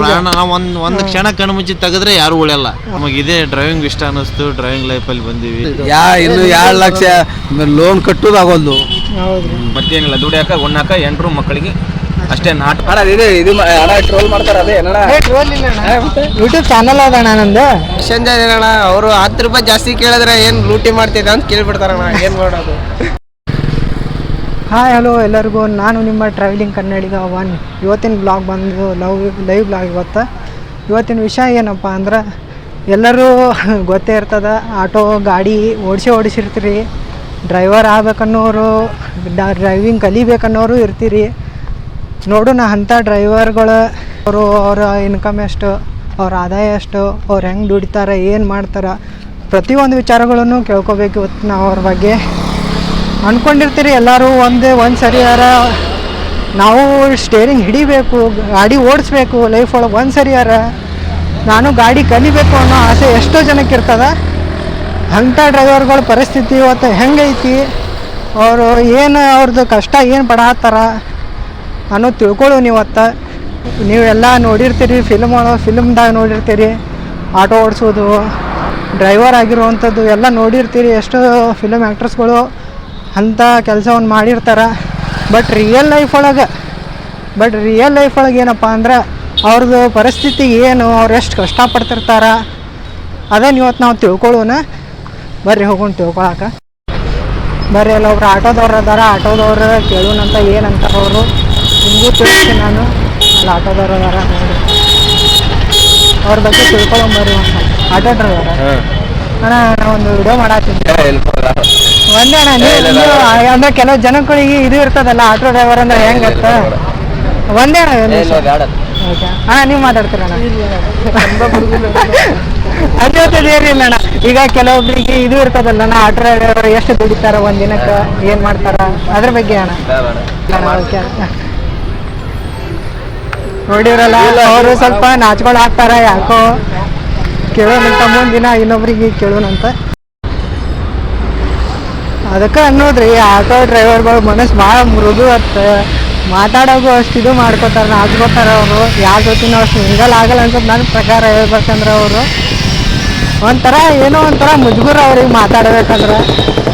ಪ್ರಾಣ ಒಂದ್ ಒಂದ್ ಕ್ಷಣ ಕಣ್ ಮುಚ್ಚಿ ತೆಗೆದ್ರೆ ಯಾರು ಉಳಿಯಲ್ಲ. ನಮಗೆ ಇದೇ ಡ್ರೈವಿಂಗ್ ಇಷ್ಟ ಅನ್ನಿಸ್ತು ಡ್ರೈವಿಂಗ್ ಲೈಫಲ್ಲಿ ಬಂದೀವಿ. ಯಾ ಇನ್ನು ಎರಡು ಲಕ್ಷ ಲೋನ್ ಕಟ್ಟುದು ಹೌದ್ರಿ ಮತ್ತೇನಿಲ್ಲ ದುಡಿಯಾಕ ಉಣ್ಣಾಕ ಎಂಟ್ರು ಮಕ್ಕಳಿಗೆ ಅಷ್ಟೇ. ನಾಟ. ಅಣ್ಣ ಇದು ಇದು ಮ- ಅಣ್ಣ ಟ್ರೋಲ್ ಮಾಡ್ತಾರ ಅದೇ ಏನಣ್ಣ ಯೂಟ್ಯೂಬ್ ಚಾನಲ್ ಅದಣ್ಣ ನಂದು. ಸಂಜೆ ಏನಣ್ಣ ಅವರು ಹತ್ತು ರೂಪಾಯಿ ಜಾಸ್ತಿ ಕೇಳಿದ್ರೆ ಏನು ಲೂಟಿ ಮಾಡ್ತಿದ್ದೆ ಅಂತ ಕೇಳ್ಬಿಡ್ತಾರಣ್ಣ. ಏನು ಮಾಡೋದು? ಹಾಯ್ ಹಲೋ ಎಲ್ಲರಿಗೂ. ನಾನು ನಿಮ್ಮ ಟ್ರಾವೆಲಿಂಗ್ ಕನ್ನಡಿಗ ಒನ್ ಇವತ್ತಿನ ಬ್ಲಾಗ್ ಬಂದು ಲವ್ ಲೈವ್ ಬ್ಲಾಗ್ ಇವತ್ತು. ಇವತ್ತಿನ ವಿಷಯ ಏನಪ್ಪ ಅಂದ್ರೆ, ಎಲ್ಲರೂ ಗೊತ್ತೇ ಇರ್ತದೆ, ಆಟೋ, ಗಾಡಿ ಓಡಿಸಿ ಓಡಿಸಿರ್ತೀರಿ. ಡ್ರೈವರ್ ಆಗ್ಬೇಕನ್ನೋರು ಡ್ರೈವಿಂಗ್ ಕಲಿಬೇಕನ್ನೋರು ಇರ್ತೀರಿ. ನೋಡೋಣ ಅಂಥ ಡ್ರೈವರ್ಗಳು ಅವರು ಅವರ ಇನ್ಕಮ್ ಎಷ್ಟು, ಅವ್ರ ಆದಾಯ ಎಷ್ಟು, ಅವ್ರು ಹೆಂಗೆ ದುಡಿತಾರೆ, ಏನು ಮಾಡ್ತಾರೆ, ಪ್ರತಿಯೊಂದು ವಿಚಾರಗಳನ್ನು ಕೇಳ್ಕೊಬೇಕು ಇವತ್ತು ನಾವು ಅವ್ರ ಬಗ್ಗೆ. ಅಂದ್ಕೊಂಡಿರ್ತೀರಿ ಎಲ್ಲರೂ ಒಂದೇ, ಒಂದು ಸರಿಯಾರ. ನಾವು ಸ್ಟೇರಿಂಗ್ ಹಿಡಿಬೇಕು, ಗಾಡಿ ಓಡಿಸ್ಬೇಕು ಲೈಫ್ ಒಳಗೆ ಒಂದು ಸರಿಯಾರ. ನಾನು ಗಾಡಿ ಕಲಿಬೇಕು ಅನ್ನೋ ಆಸೆ ಎಷ್ಟೋ ಜನಕ್ಕೆ ಇರ್ತದ ಅಂಥ ಡ್ರೈವರ್ಗಳ ಪರಿಸ್ಥಿತಿ ಇವತ್ತು ಹೆಂಗೈತಿ? ಅವರು ಏನು ಅವ್ರದ್ದು ಕಷ್ಟ, ಏನು ಪಡಾತ್ತಾರ ಅನ್ನೋದು ತಿಳ್ಕೊಳ್ಳು ನೀವತ್ತ ನೀವೆಲ್ಲ ನೋಡಿರ್ತೀರಿ ಫಿಲ್ಮ್ ಫಿಲ್ಮ್ದಾಗ ನೋಡಿರ್ತೀರಿ. ಆಟೋ ಓಡಿಸೋದು ಡ್ರೈವರ್ ಆಗಿರುವಂಥದ್ದು, ಎಲ್ಲ ನೋಡಿರ್ತೀರಿ. ಎಷ್ಟೋ ಫಿಲಮ್ ಆ್ಯಕ್ಟ್ರಸ್ಗಳು ಅಂಥ ಕೆಲಸವನ್ನು ಮಾಡಿರ್ತಾರೆ. ಬಟ್ ರಿಯಲ್ ಲೈಫ್ ಒಳಗೆ ಬಟ್ ರಿಯಲ್ ಲೈಫ್ ಒಳಗೆ ಏನಪ್ಪ ಅಂದ್ರೆ ಅವ್ರದ್ದು ಪರಿಸ್ಥಿತಿ ಏನು ಅವ್ರು ಎಷ್ಟು ಕಷ್ಟಪಡ್ತಿರ್ತಾರ ಅದನ್ನು ಇವತ್ತು ನಾವು ತಿಳ್ಕೊಳ್ಳೋಣ ಬರ್ರಿ ಹೋಗೋಣ ತಿಳ್ಕೊಳಕ. ಬರ್ರಿ ಅಲ್ಲ ಒಬ್ರು ಆಟೋದವ್ರು ಅದಾರ ಆಟೋದವ್ರು ಕೇಳೋಣಂತ ಏನಂತ ಅವರು ನಿಮಗೂ ತಿಳಿಸ್ತೀನಿ ನಾನು. ಅಲ್ಲಿ ಆಟೋದವ್ರು ಅದಾರ ನೋಡಿ ಅವ್ರ ಬಗ್ಗೆ ತಿಳ್ಕೊಳ್ಳೋಣ ಬರ್ರಿ ಒಂದು ಆಟೋ ಡ್ರೈವರ್? ಅಣ್ಣ ಒಂದು ವಿಡಿಯೋ ಮಾಡತ್ತೀನಿ ಒಂದೇ ಅಣ್ಣ ನೀವು ನೀವು ಅಂದ್ರೆ ಕೆಲವು ಜನಗಳಿಗೆ ಇದು ಇರ್ತದಲ್ಲ ಆಟೋ ಡ್ರೈವರ್ ಅಂದ್ರೆ ಹೆಂಗ್ ಗೊತ್ತಾ? ಒಂದೇ ಅಣ್ಣ ಒಂದ್ ನಿಮಿಷ. ಅಣ್ಣ ನೀವು ಮಾತಾಡ್ತೀರಣ್ಣ. ಅದೇ ತಿಳಿಯರಿಲ್ಲ ಅಣ್ಣ. ಈಗ ಕೆಲವೊಬ್ರಿಗೆ ಇದು ಇರ್ತದಲ್ಲ ಆಟೋ ಡ್ರೈವರ್ ಎಷ್ಟು ದುಡಿತಾರ ಒಂದ್ ದಿನಕ್ಕೆ ಏನ್ ಮಾಡ್ತಾರ? ಅದ್ರ ಬಗ್ಗೆ ಅಣ್ಣ. ಓಕೆ. ನೋಡಿರಲ್ಲ ಅವರು ಸ್ವಲ್ಪ ನಾಚ್ಕೊಂಡು ಹಾಕ್ತಾರ ಯಾಕೋ? ಕೇಳೋಣಂತ ಮುಂದಿನ ಇನ್ನೊಬ್ರಿಗೆ ಕೇಳೋಣಂತ. ಅದಕ್ಕೆ ಅನ್ನೋದ್ರಿ ಆಟೋ ಡ್ರೈವರ್ಗಳು ಮನಸ್ಸು ಭಾಳ ಮೃದು ಅತ್ತ ಮಾತಾಡೋದು ಅಷ್ಟು ಇದು ಮಾಡ್ಕೋತಾರೆ, ನಾಚ್ಕೋತಾರೆ ಅವರು. ಯಾವ ಜೊತೆನೂ ಅಷ್ಟು ಮಿಂಗಲ್ ಆಗಲ್ಲ ಅನ್ಸೋದು ನನ್ನ ಪ್ರಕಾರ ಹೇಳ್ಬೇಕಂದ್ರೆ ಅವರು. ಒಂಥರ ಏನೋ ಒಂಥರ ಮುಜುಗುರ ಅವ್ರಿಗೆ ಮಾತಾಡ್ಬೇಕಂದ್ರೆ.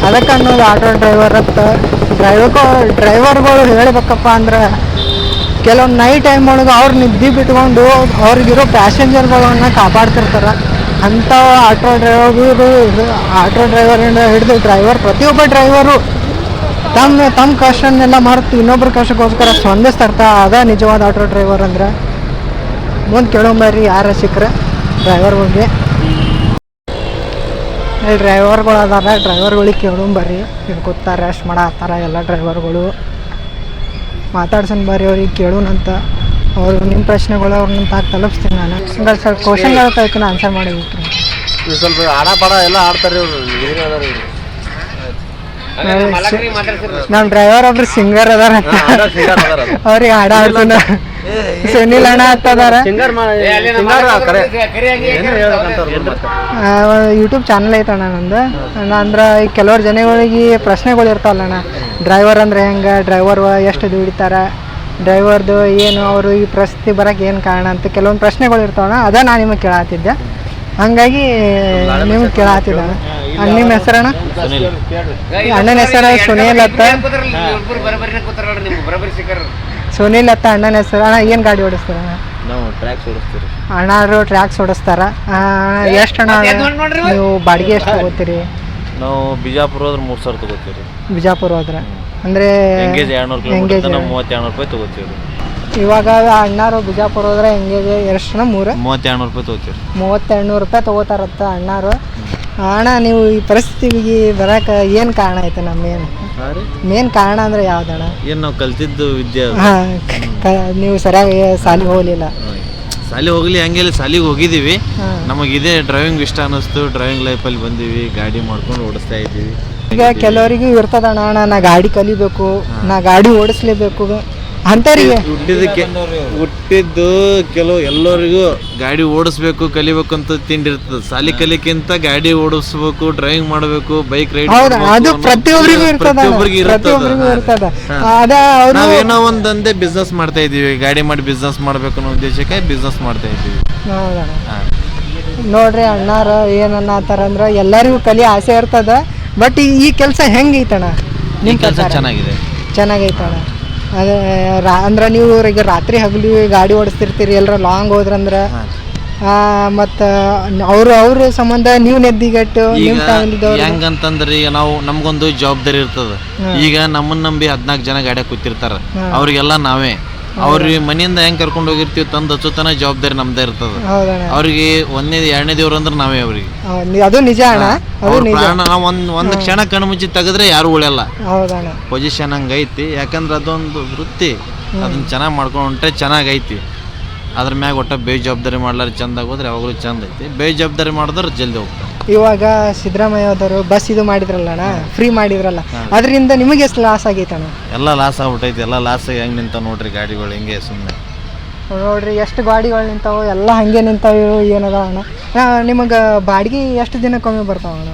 ಅದಕ್ಕೆ ಅನ್ನೋದು ಆಟೋ ಡ್ರೈವರ್ ಡ್ರೈವರ್ ಡ್ರೈವರ್ಗಳು ಡ್ರೈವರ್ಗಳು ಹೇಳ್ಬೇಕಪ್ಪ ಅಂದ್ರೆ ಕೆಲವೊಂದು ನೈಟ್ ಟೈಮ್ ಒಳಗೆ ಅವ್ರು ನಿದ್ದೆ ಬಿಟ್ಕೊಂಡು ಅವ್ರಿಗಿರೋ ಪ್ಯಾಸೆಂಜರ್ಗಳನ್ನ ಕಾಪಾಡ್ತಿರ್ತಾರೆ. ಅಂಥ ಆಟೋ ಡ್ರೈವರು ಆಟೋ ಡ್ರೈವರಿಂದ ಹಿಡಿದು ಡ್ರೈವರ್, ಪ್ರತಿಯೊಬ್ಬ ಡ್ರೈವರು ತಮ್ಮ ತಮ್ಮ ಕಷ್ಟನ್ನೆಲ್ಲ ಮರೆತು ಇನ್ನೊಬ್ಬರ ಕಷ್ಟಕ್ಕೋಸ್ಕರ ಸ್ಪಂದಿಸ್ತಿರ್ತಾ ಅದ ನಿಜವಾದ ಆಟೋ ಡ್ರೈವರ್ ಅಂದ್ರೆ. ಮುಂದೆ ಕೇಳೋಂಬರ್ರಿ ಯಾರ ಸಿಕ್ಕರೆ ಡ್ರೈವರ್ ಬಗ್ಗೆ. ಇಲ್ಲಿ ಡ್ರೈವರ್ಗಳು ಅದಾರ, ಡ್ರೈವರ್ಗಳಿಗೆ ಕೇಳೋಂಬರ್ರಿ ಕೂತಾರೆ ರೆಸ್ಟ್ ಮಾಡತ್ತಾರ ಎಲ್ಲ ಡ್ರೈವರ್ಗಳು. ಮಾತಾಡ್ಸೋಣ ಬರ್ರಿ ಅವ್ರಿಗೆ ಕೇಳೋಣಂತ ಅವ್ರು ನಿಮ್ಮ ಪ್ರಶ್ನೆಗಳು ಅವ್ರು ನಿಮ್ಮ ತಾಕ ತಲುಪಿಸ್ತೀನಿ ನಾನು. ಹಂಗಾರೆ ಸ್ವಲ್ಪ ಕ್ವಶನ್ಗಳು ನಾನು ಆನ್ಸರ್ ಮಾಡಿಬಿಟ್ರಿ ಸ್ವಲ್ಪ ಆಡ ಪಾಡ ಎಲ್ಲ ಆಡ್ತಾರೆ ಇವ್ರು ನಮ್ಮ ಡ್ರೈವರ್ ಒಬ್ರು ಸಿಂಗರ್ ಅದಾರ. ಅವ್ರಿಗೆ ಹಾಡ ಆಡ್ತಾನ ಸುನಿಲ್ ಅಣ್ಣ ಹತ್ತದಾರ. ಯೂಟ್ಯೂಬ್ ಚಾನಲ್ ಐತಣ್ಣ ನಂದು. ಅಣ್ಣ ಅಂದ್ರೆ ಈಗ ಕೆಲವ್ರು ಜನಗಳಿಗೆ ಪ್ರಶ್ನೆಗಳು ಇರ್ತಾವಲ್ಲ ಅಣ್ಣ ಡ್ರೈವರ್ ಅಂದ್ರೆ ಹೆಂಗೆ ಡ್ರೈವರ್ ಎಷ್ಟು ದುಡಿತಾರ ಡ್ರೈವರ್ದು ಏನು ಅವರು ಈ ಪ್ರಸ್ತಿ ಬರೋಕೆ ಏನು ಕಾರಣ ಅಂತ ಕೆಲವೊಂದು ಪ್ರಶ್ನೆಗಳು ಇರ್ತಾವಣ್ಣ ಅದ ನಾನು ನಿಮಗೆ ಕೇಳತ್ತಿದ್ದೆ ಹಂಗಾಗಿ ನಿಮ್ಗೆ ಕೇಳತ್ತಿದ್ದ ನಿಮ್ಮ ಹೆಸರಣ್ಣ? ಅಣ್ಣನ ಹೆಸರು ಸುನೀಲ್ ಅತ್ತ ಸುನೀಲ್ ಅತ್ತ ಅಣ್ಣನ ಹೆಸರು. ಅಣ್ಣ ಏನು ಗಾಡಿ ಓಡಿಸ್ತಾರ ಅಣ್ಣ? ಅಣ್ಣಾರು ಟ್ರ್ಯಾಕ್ಸ್ ಓಡಿಸ್ತಾರ. ಎಷ್ಟು ಅಣ್ಣ ನೀವು ಬಾಡಿಗೆ ಎಷ್ಟು ತಗೋತೀರಿ? ನಾವು ಬಿಜಾಪುರ ಹೋದ್ರೆ ಮೂರು ಸಾವಿರ ತಗೋತೀರಿ ಬಿಜಾಪುರ ಹೋದ್ರೆ? ಅಂದ್ರೆ ಎಂಗೇಜ್ ಎರಡ್ನೂರು ಕಿಲೋಮೀಟರ್ ನಾವು ಮೂವತ್ತೆರಡು ರೂಪಾಯಿ ತಗೋತೀವಿ ಇವಾಗ ಅಣ್ಣಾರು ಬಿಜಾಪುರ ಹೋದ್ರೆ ಎಂಗೇಜ್ ಎಷ್ಟು ಮೂರು? ಮೂವತ್ತೆರಡು ರೂಪಾಯಿ ತಗೋತೀವಿ ಮೂವತ್ತೆರಡು ನೂರು ರೂಪಾಯಿ ತಗೋತಾರತ್ತ ಅಣ್ಣಾರು. ಅಣ್ಣ ನೀವು ಈ ಪರಿಸ್ಥಿತಿಗೆ ಬರಕ ಏನು ಕಾರಣ ಐತೆ ನಮ್ಮ ಮೇನ್ ಮೇನ್ ಕಾರಣ ಅಂದ್ರೆ ಯಾವ್ದಣ್ಣ? ಏನು ನಾವು ಕಲ್ತಿದ್ದು ವಿದ್ಯೆ. ಹಾಂ ನೀವು ಸರಿಯಾಗಿ ಸಾಲಿಗೆ ಹೋಗಲಿಲ್ಲ. ಸಾಲಿ ಹೋಗ್ಲಿ ಹಂಗೆಲ್ಲ ಸಾಲಿಗೆ ಹೋಗಿದ್ದೀವಿ. ನಮಗಿದೆ ನಮಗೆ ಇದೇ ಡ್ರೈವಿಂಗ್ ಇಷ್ಟ ಅನ್ನಿಸ್ತು. ಡ್ರೈವಿಂಗ್ ಲೈಫಲ್ಲಿ ಬಂದೀವಿ ಗಾಡಿ ಮಾಡ್ಕೊಂಡು ಓಡಿಸ್ತಾ ಇದ್ದೀವಿ. ಈಗ ಕೆಲವರಿಗೂ ಇರ್ತದ ಅಣ್ಣ ನಾ ಗಾಡಿ ಕಲಿಬೇಕು ನಾ ಗಾಡಿ ಓಡಿಸ್ಲೇಬೇಕು. ಅಂತವ್ರಿಗೆ ಹುಟ್ಟಿದಕ್ಕೆ ಹುಟ್ಟಿದ್ದು ಕೆಲವು ಎಲ್ಲರಿಗೂ ಗಾಡಿ ಓಡಿಸ್ಬೇಕು ಕಲಿಬೇಕು ಅಂತ ತಿಂಡಿರ್ತದೆ ಸಾಲಿ ಕಲಿಕ್ಕಿಂತ ಗಾಡಿ ಓಡಿಸ್ಬೇಕು ಡ್ರೈವಿಂಗ್ ಮಾಡಬೇಕು ಬೈಕ್ ರೈಡ್ ಹೌದಾ ಅದು ಪ್ರತಿಯೊಬ್ಬರಿಗೂ ಇರ್ತದ ಪ್ರತಿಯೊಬ್ಬರಿಗೆ ಪ್ರತಿಯೊಬ್ಬರಿಗೂ ಇರ್ತದ. ಅದ ಅವರು ನಾವೇನೋ ಬಿಸ್ನೆಸ್ ಮಾಡ್ತಾ ಇದೀವಿ ಗಾಡಿ ಮಾಡಿ ಬಿಸ್ನೆಸ್ ಮಾಡ್ಬೇಕು ಅನ್ನೋ ಉದ್ದೇಶಕ್ಕೆ ಬಿಸ್ನೆಸ್ ಮಾಡ್ತಾ ಇದೀವಿ ಹೌದಣ್ಣ. ಹಾ. ನೋಡ್ರಿ ಅಣ್ಣಾರ ಅಂದ್ರೆ ಎಲ್ಲರಿಗೂ ಕಲಿ ಆಸೆ ಇರ್ತದ. ಬಟ್ ಈ ಕೆಲಸ ಹೆಂಗೈತಣ ನಿಮ್ಮ ಕೆಲಸ ಚೆನ್ನಾಗಿದೆ. ಚೆನ್ನಾಗೈತಣ ಅದೇ ರಾ ಅಂದ್ರೆ ನೀವು ಈಗ ರಾತ್ರಿ ಹಗಲಿ ಗಾಡಿ ಓಡಿಸ್ತಿರ್ತೀರಿ ಎಲ್ಲರ ಲಾಂಗ್ ಹೋದ್ರಂದ್ರೆ. ಮತ್ತು ಅವರು ಅವ್ರ ಸಂಬಂಧ ನೀವು ನೆದ್ದಿಗಟ್ಟು ಈಗ ನಿಮ್ಮ ಫ್ಯಾಮಿಲಿದವ್ರು. ಹೆಂಗಂತಂದ್ರೆ ಈಗ ನಾವು ನಮ್ಗೊಂದು ಜವಾಬ್ದಾರಿ ಇರ್ತದ. ಈಗ ನಮ್ಮನ್ನ ನಂಬಿ ಹದ್ನಾಲ್ಕು ಜನ ಗಾಡಿ ಕೂತಿರ್ತಾರ. ಅವ್ರಿಗೆಲ್ಲ ನಾವೇ. ಅವ್ರಿಗೆ ಮನೆಯಿಂದ ಹೆಂಗ್ ಕರ್ಕೊಂಡು ಹೋಗಿರ್ತೀವಿ ತಂದು ಹಚ್ಚುತನ ಜವಾಬ್ದಾರಿ ನಮ್ದೇ ಇರ್ತದ. ಹೌದಣ್ಣ. ಅವ್ರಿಗೆ ಒಂದೇ ಎರಡನೇ ದೇವ್ರು ಅಂದ್ರೆ ನಾವೇ ಅವ್ರಿಗೆ. ಹೌದ್ ನಿ- ಅದು ನಿಜ ಅಣ್ಣ. ಅದು ಅವ್ರ ನಿಜ. ಪ್ರಾಣ ನಾವ್ ಒಂದ್ ಒಂದ್ ಕ್ಷಣ ಕಣ್ಣು ಮುಚ್ಚಿ ತೆಗೆದ್ರೆ ಯಾರು ಉಳಿಯಲ್ಲ. ಹೌದಣ್ಣ. ಪೊಸಿಷನ್ ಹಂಗೈತಿ. ಯಾಕಂದ್ರೆ ಅದೊಂದು ವೃತ್ತಿ. ಅದನ್ನ ಚೆನ್ನಾಗಿ ಮಾಡ್ಕೊಂಡು ಹೊಂಟ್ರೆ ಚೆನ್ನಾಗೈತಿ. ಅದ್ರ ಮ್ಯಾಗ ಒಟ್ಟ ಬೇಜವಾಬ್ದಾರಿ ಮಾಡ್ಲಾರ ಚಂದಾಗ ಹೋದ್ರೆ ಯಾವಾಗಲೂ ಚಂದ ಐತಿ ಬೇಜವಾಬ್ದಾರಿ ಮಾಡಿದ್ರೆ ಜಲ್ದಿ ಹೋಗ್ತಾರೆ. ಇವಾಗ ಸಿದ್ದರಾಮಯ್ಯದವರು ಬಸ್ ಇದು ಮಾಡಿದ್ರಲ್ಲ ಅಣ್ಣ? ಫ್ರೀ ಮಾಡಿದ್ರಲ್ಲ. ಅದರಿಂದ ನಿಮಗೆ ಎಷ್ಟು ಲಾಸ್ ಆಗೈತಣ್ಣ ಎಲ್ಲ ಲಾಸ್ ಆಗ್ಬಿಟ್ಟೈತಿ ಎಲ್ಲ ಲಾಸ್ ಹೆಂಗೆ ನಿಂತ ನೋಡ್ರಿ ಗಾಡಿಗಳು ಹಿಂಗೆ ಸುಮ್ಮನೆ ನೋಡ್ರಿ ಎಷ್ಟು ಗಾಡಿಗಳು ನಿಂತಾವ ಎಲ್ಲ ಹಂಗೆ ನಿಂತಾವ ಏನದ ಅಣ್ಣ? ನಿಮಗೆ ಬಾಡಿಗೆ ಎಷ್ಟು ದಿನಕ್ಕೊಮ್ಮೆ ಬರ್ತಾವ ಅಣ್ಣ?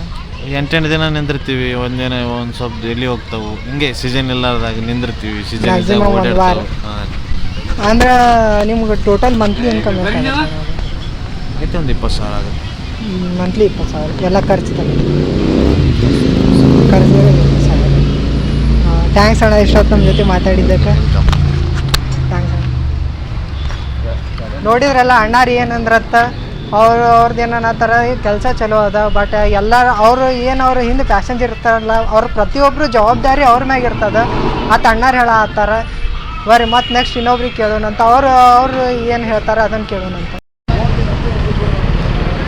ಎಂಟೆಂಟು ದಿನ ನಿಂದಿರ್ತೀವಿ. ಒಂದಿನ ಒಂದು ಸ್ವಲ್ಪ ಎಲ್ಲಿ ಹೋಗ್ತಾವು. ಹಿಂಗೆ ಸೀಸನ್ ಇಲ್ಲಾರ್ದಾಗ ನಿಂದಿರ್ತೀವಿ. ಸೀಸನ್ ಅಂದ್ರೆ ನಿಮ್ಗೆ ಟೋಟಲ್ ಮಂತ್ಲಿ ಇನ್ಕಮ್ ಐತೆ ಒಂದು ಇಪ್ಪತ್ತು ಸಾವಿರ ಆಗುತ್ತೆ. ಮಂತ್ಲಿ ಇಪ್ಪತ್ತು ಸಾವಿರ ಎಲ್ಲ ಖರ್ಚು ತಗೊಂಡು ಖರ್ಚು ಸಾವಿರ ಥ್ಯಾಂಕ್ಸ್ ಅಣ್ಣ ಇಷ್ಟೊತ್ತು ನಮ್ಮ ಜೊತೆ ಮಾತಾಡಿದ್ದಕ್ಕೆ. ಥ್ಯಾಂಕ್ಸ್ ಅಣ್ಣ. ನೋಡಿದ್ರಲ್ಲ ಅಣ್ಣಾರು ಏನಂದ್ರತ್ತ ಅವ್ರು ಅವ್ರದ್ದು ಏನನ್ನತ್ತಾರ ಕೆಲಸ ಚಲೋ ಅದ ಬಟ್ ಎಲ್ಲ ಅವರು ಏನು ಅವ್ರು ಹಿಂದೆ ಪ್ಯಾಸೆಂಜರ್ ಇರ್ತಾರಲ್ಲ, ಅವ್ರ ಪ್ರತಿಯೊಬ್ಬರು ಜವಾಬ್ದಾರಿ ಅವ್ರ ಮ್ಯಾಗ ಇರ್ತದ. ಮತ್ತು ಅಣ್ಣಾರು ಹೇಳ ಆತಾರ ಬರ್ರಿ, ಮತ್ತು ನೆಕ್ಸ್ಟ್ ಇನ್ನೊಬ್ರಿಗೆ ಕೇಳೋಣಂತ ಅವರು ಅವರು ಏನು ಹೇಳ್ತಾರೆ ಅದನ್ನು ಕೇಳೋಣಂತ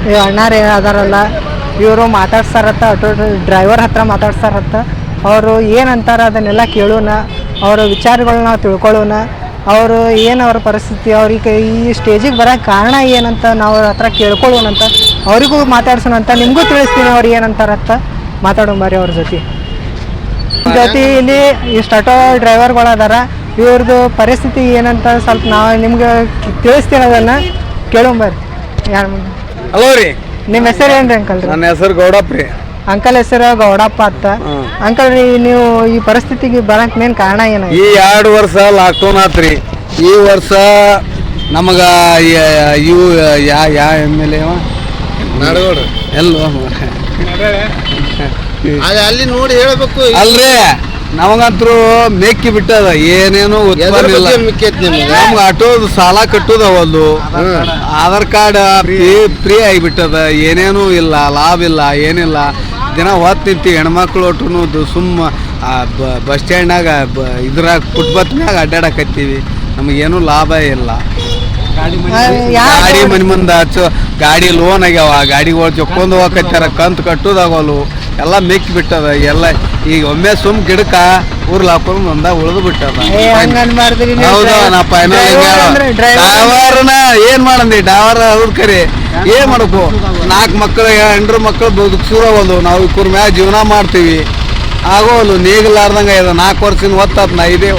ಈ ಅಣ್ಣಾರು ಅದಾರಲ್ಲ ಇವರು ಮಾತಾಡ್ಸಾರತ್ತ ಆಟೋ ಡ್ರೈವರ್ ಹತ್ರ ಮಾತಾಡ್ಸಾರತ್ತ. ಅವರು ಏನಂತಾರೆ ಅದನ್ನೆಲ್ಲ ಕೇಳೋಣ ಅವರ ವಿಚಾರಗಳನ್ನ ನಾವು ತಿಳ್ಕೊಳ್ಳೋಣ. ಅವರು ಏನು ಅವ್ರ ಪರಿಸ್ಥಿತಿ ಅವ್ರಿಗೆ ಈ ಸ್ಟೇಜಿಗೆ ಬರೋಕ್ಕೆ ಕಾರಣ ಏನಂತ ನಾವು ಅವ್ರ ಹತ್ರ ಕೇಳ್ಕೊಳ್ಳೋಣಂತ ಅವರಿಗೂ ಮಾತಾಡ್ಸೋಣಂತ ನಿಮಗೂ ತಿಳಿಸ್ತೀನಿ ಅವ್ರು ಏನಂತಾರತ್ತ. ಮಾತಾಡೋಣ ಬರ್ರಿ ಅವ್ರ ಜೊತೆ. ಜೊತೆ ಇಲ್ಲಿ ಇಷ್ಟು ಆಟೋ ಡ್ರೈವರ್ಗಳು ಅದಾರ ಇವ್ರದ್ದು ಪರಿಸ್ಥಿತಿ ಏನಂತ ಸ್ವಲ್ಪ ನಾವು ನಿಮ್ಗೆ ತಿಳಿಸ್ತೀನಿ ಅದನ್ನು. ಕೇಳೋಂಬರ್ರಿ ಯಾರು ಹಲೋ ರೀ. ನಿಮ್ಮ ಹೆಸರು ಏನ್ರಿ ಅಂಕಲ್ ರೀ? ನನ್ನ ಹೆಸರು ಗೌಡಪ್ಪ ರೀ. ಅಂಕಲ್ ಹೆಸರು ಗೌಡಪ್ಪ ಅಂತ. ಅಂಕಲ್ ರೀ ನೀವು ಈ ಪರಿಸ್ಥಿತಿಗೆ ಬರಕ್ ಮೇನ್ ಕಾರಣ ಏನ? ಈ ಎರಡು ವರ್ಷ ಲಾಕ್ಡೌನ್ ಆತ್ರಿ. ಈ ವರ್ಷ ನಮಗ ಯ- ಇವು ಯಾ ಯಾ ಎಂ ಎಲ್ ಎ ಎಲ್ಲ ಅಲ್ಲಿ ನೋಡಿ ಹೇಳ್ಬೇಕು. ಅಲ್ರಿ. ನಮಗಂತರೂ ಮೇಕಿ ಬಿಟ್ಟದ ಏನೇನು ಉತ್ಪನ್ನ ಇಲ್ಲ. ನಮ್ಗೆ. ಆಟೋದು ಸಾಲ ಕಟ್ಟುದ ಅವಲ್ದು. ಆಧಾರ್ ಕಾರ್ಡ್. ಫ್ರೀ ಆಗಿಬಿಟ್ಟದ ಏನೇನು ಇಲ್ಲ ಲಾಭ ಇಲ್ಲ ಏನಿಲ್ಲ. ದಿನ ಹೊತ್ತು ನಿಂತಿ ಹೆಣ್ಮಕ್ಳು ಒಟ್ಟು ಸುಮ್ಮ ಬಸ್ ಸ್ಟ್ಯಾಂಡ್ನಾಗ ಬ ಇದ್ರಾಗ ಫುಟ್ಬತ್ನಾಗ ಅಡ್ಡಾಡಕತ್ತೀವಿ. ನಮಗೇನು ಲಾಭ ಇಲ್ಲ. ಗಾಡಿ ಮನೆ ಮುಂದೆ ಹಚ್ಚು ಗಾಡಿ ಲೋನ್ ಆಗ್ಯಾವ ಗಾಡಿಗಳು ಜೊಕ್ಕೊಂಡು ಹೋಗಕತ್ತಾರ ಕಂತು ಕಟ್ಟೋದಾಗಲು ಎಲ್ಲ ಮೆಕ್ಕಿ ಬಿಟ್ಟದ ಎಲ್ಲ ಈಗ ಒಮ್ಮೆ ಸುಮ್ ಗಿಡಕ ಊರ್ ಹಾಕೊಂಡು ಒಂದ ಉಳಿದು ಬಿಟ್ಟದ. ಹೌದಾ ನಾ ಫೈನಲ್ ಏನ್ ಮಾಡಂದಿ? ಡ್ರೈವರ್ ಅವ್ರ ಕರಿ. ಏನ್ ಮಾಡಬೇಕು? ನಾಲ್ಕು ಮಕ್ಕಳು ಹೆಂಡ್ರು ಮಕ್ಕಳು ಒಂದು ನಾವು ಇಬ್ಬರ ಮ್ಯಾಗ ಜೀವನ ಮಾಡ್ತೀವಿ. ಆಗೋಲ್ಲ ನೀಗಲಾರ್ದಂಗ ಇದೆ. ನಾಲ್ಕು ವರ್ಷದಿಂದ ಹೊತ್ತಾತ್ ನಾ ಇದೇ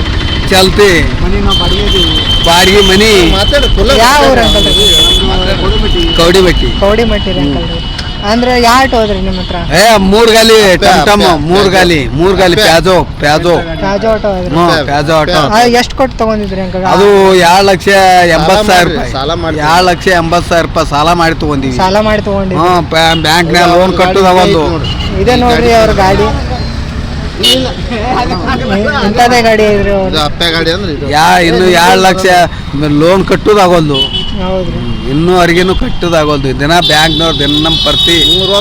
ಚಲ್ತಿ. ಬಾಡಿಗೆ ಮನಿ. ಕೌಡಿಮಟ್ಟಿ ಊರ ಅಂದ್ರೆ ಯಾವ ಹೋದ್ರಿ ನಿಮ್ಮ ಹತ್ರ? ಏ ಮೂರ್ ಗಾಲಿ ಟಮ್ ಟಮ್ ಮೂರ್ ಗಾಲಿ ಮೂರ್ ಗಾಲಿ ಪ್ಯಾಜೋ ಪ್ಯಾಜೋ. ರಾಜು ಆಟೋ ಹೋದ್ರಿ. ಹ್ಮ್ ಪ್ಯಾಜೋ ಆಟೋ. ಎಷ್ಟು ಕೊಟ್ಟು ತಗೊಂಡಿದ್ರಿ ಅಂಕಲ್? ಅದು ಎರಡು ಲಕ್ಷ ಎಂಬತ್ತು ಸಾವಿರ ರೂಪಾಯಿ. ಎರಡು ಲಕ್ಷ ಎಂಬತ್ತು ಸಾವಿರ ರೂಪಾಯಿ ಸಾಲ ಮಾಡಿ ತಗೊಂಡಿವಿ. ಸಾಲ ಮಾಡಿ ತಗೊಂಡಿದ್ರಿ. ಹ್ಮ್ ಬ್ಯಾಂಕ್ನ್ಯಾಗ ಲೋನ್ ಕಟ್ಟುದ ಒಂದು. ಇದೇ ನೋಡ್ರಿ ಅವ್ರ ಗಾಡಿ. ಇಂಥದೇ ಗಾಡಿ ಇದ್ರಿ ಅವ್ರು. ಅಪ್ಪ ಗಾಡಿ ಅಂದ್ರೆ ಇದು. ಯಾ ಇನ್ನು ಎರಡು ಲಕ್ಷ ಲೋನ್ ಕಟ್ಟುದಾಗೋಲ್ದು ಹೌದ್ರಿ. ಇನ್ನೂ ಅವ್ರಿಗೇನು ಕಟ್ಟದಾಗೋದು ದಿನ ಬ್ಯಾಂಕ್ನವ್ರು ದಿನ ನಮ್ ಪರ್ತಿ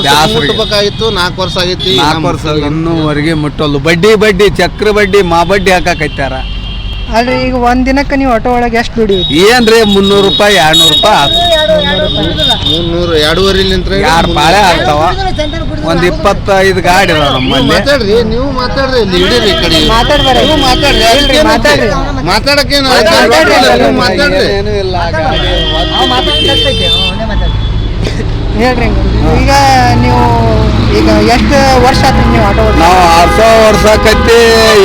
ಬ್ಯಾಸ್ರಿಗೆ. ಮುಟ್ಟಬೇಕಾಗಿತ್ತು ನಾಲ್ಕು ವರ್ಷ ಆಗಿತ್ತು ನಾಲ್ಕು ವರ್ಷ ಇನ್ನೂವರೆಗೆ ಮುಟ್ಟೋಲ್ದು. ಬಡ್ಡಿ ಬಡ್ಡಿ ಚಕ್ರ ಬಡ್ಡಿ ಮಾ ಬಡ್ಡಿ ಹಾಕಾಕೈತಾರ ಅಲ್ರಿ ಈಗ ಒಂದ್ ದಿನಕ್ಕೆ ನೀವು ಆಟೋ ಒಳಗೆ ಎಷ್ಟು ದುಡಿಯುತ್ತಿ ಏನ್ರಿ ಮುನ್ನೂರು ರೂಪಾಯಿ ಎರಡ್ನೂರು ರೂಪಾಯಿ ಆತು. ಮುನ್ನೂರು ಎರಡೂವರೆ ನಿಂತ್ರ ಯಾರು ಪಾಳೆ ಆಗ್ತಾವ? ಒಂದ್ ಇಪ್ಪತ್ತೈದು ಗಾಡಿ ಅದಾವ ನಮ್ಮಲ್ಲಿ ಮಾತಾಡ್ರಿ ನೀವು ಮಾತಾಡ್ರಿ ಇಲ್ಲಿ ಹಿಡೀರಿ ಈ ಕಡೆ. ಮಾತಾಡ್ಬೇಡಿ ಮಾತಾಡ್ರಿ ಇಲ್ರಿ, ಮಾತಾಡ್ರಿ. ಮಾತಾಡಕ್ಕೇನು ಮಾತಾಡ್ರಿ. ಮಾತಾಡ್ರಿ. ಏನೂ ಇಲ್ಲ ಗಾಡಿ ಹೇಳ್ರಿ ಈಗ ನೀವು ಈಗ ಎಷ್ಟು ವರ್ಷ ಆತ್ರಿ ನೀವು ಆಟೋ ನಾವು ಆರ್ ಸಾವಿರ ವರ್ಷ ಆಕೈತಿ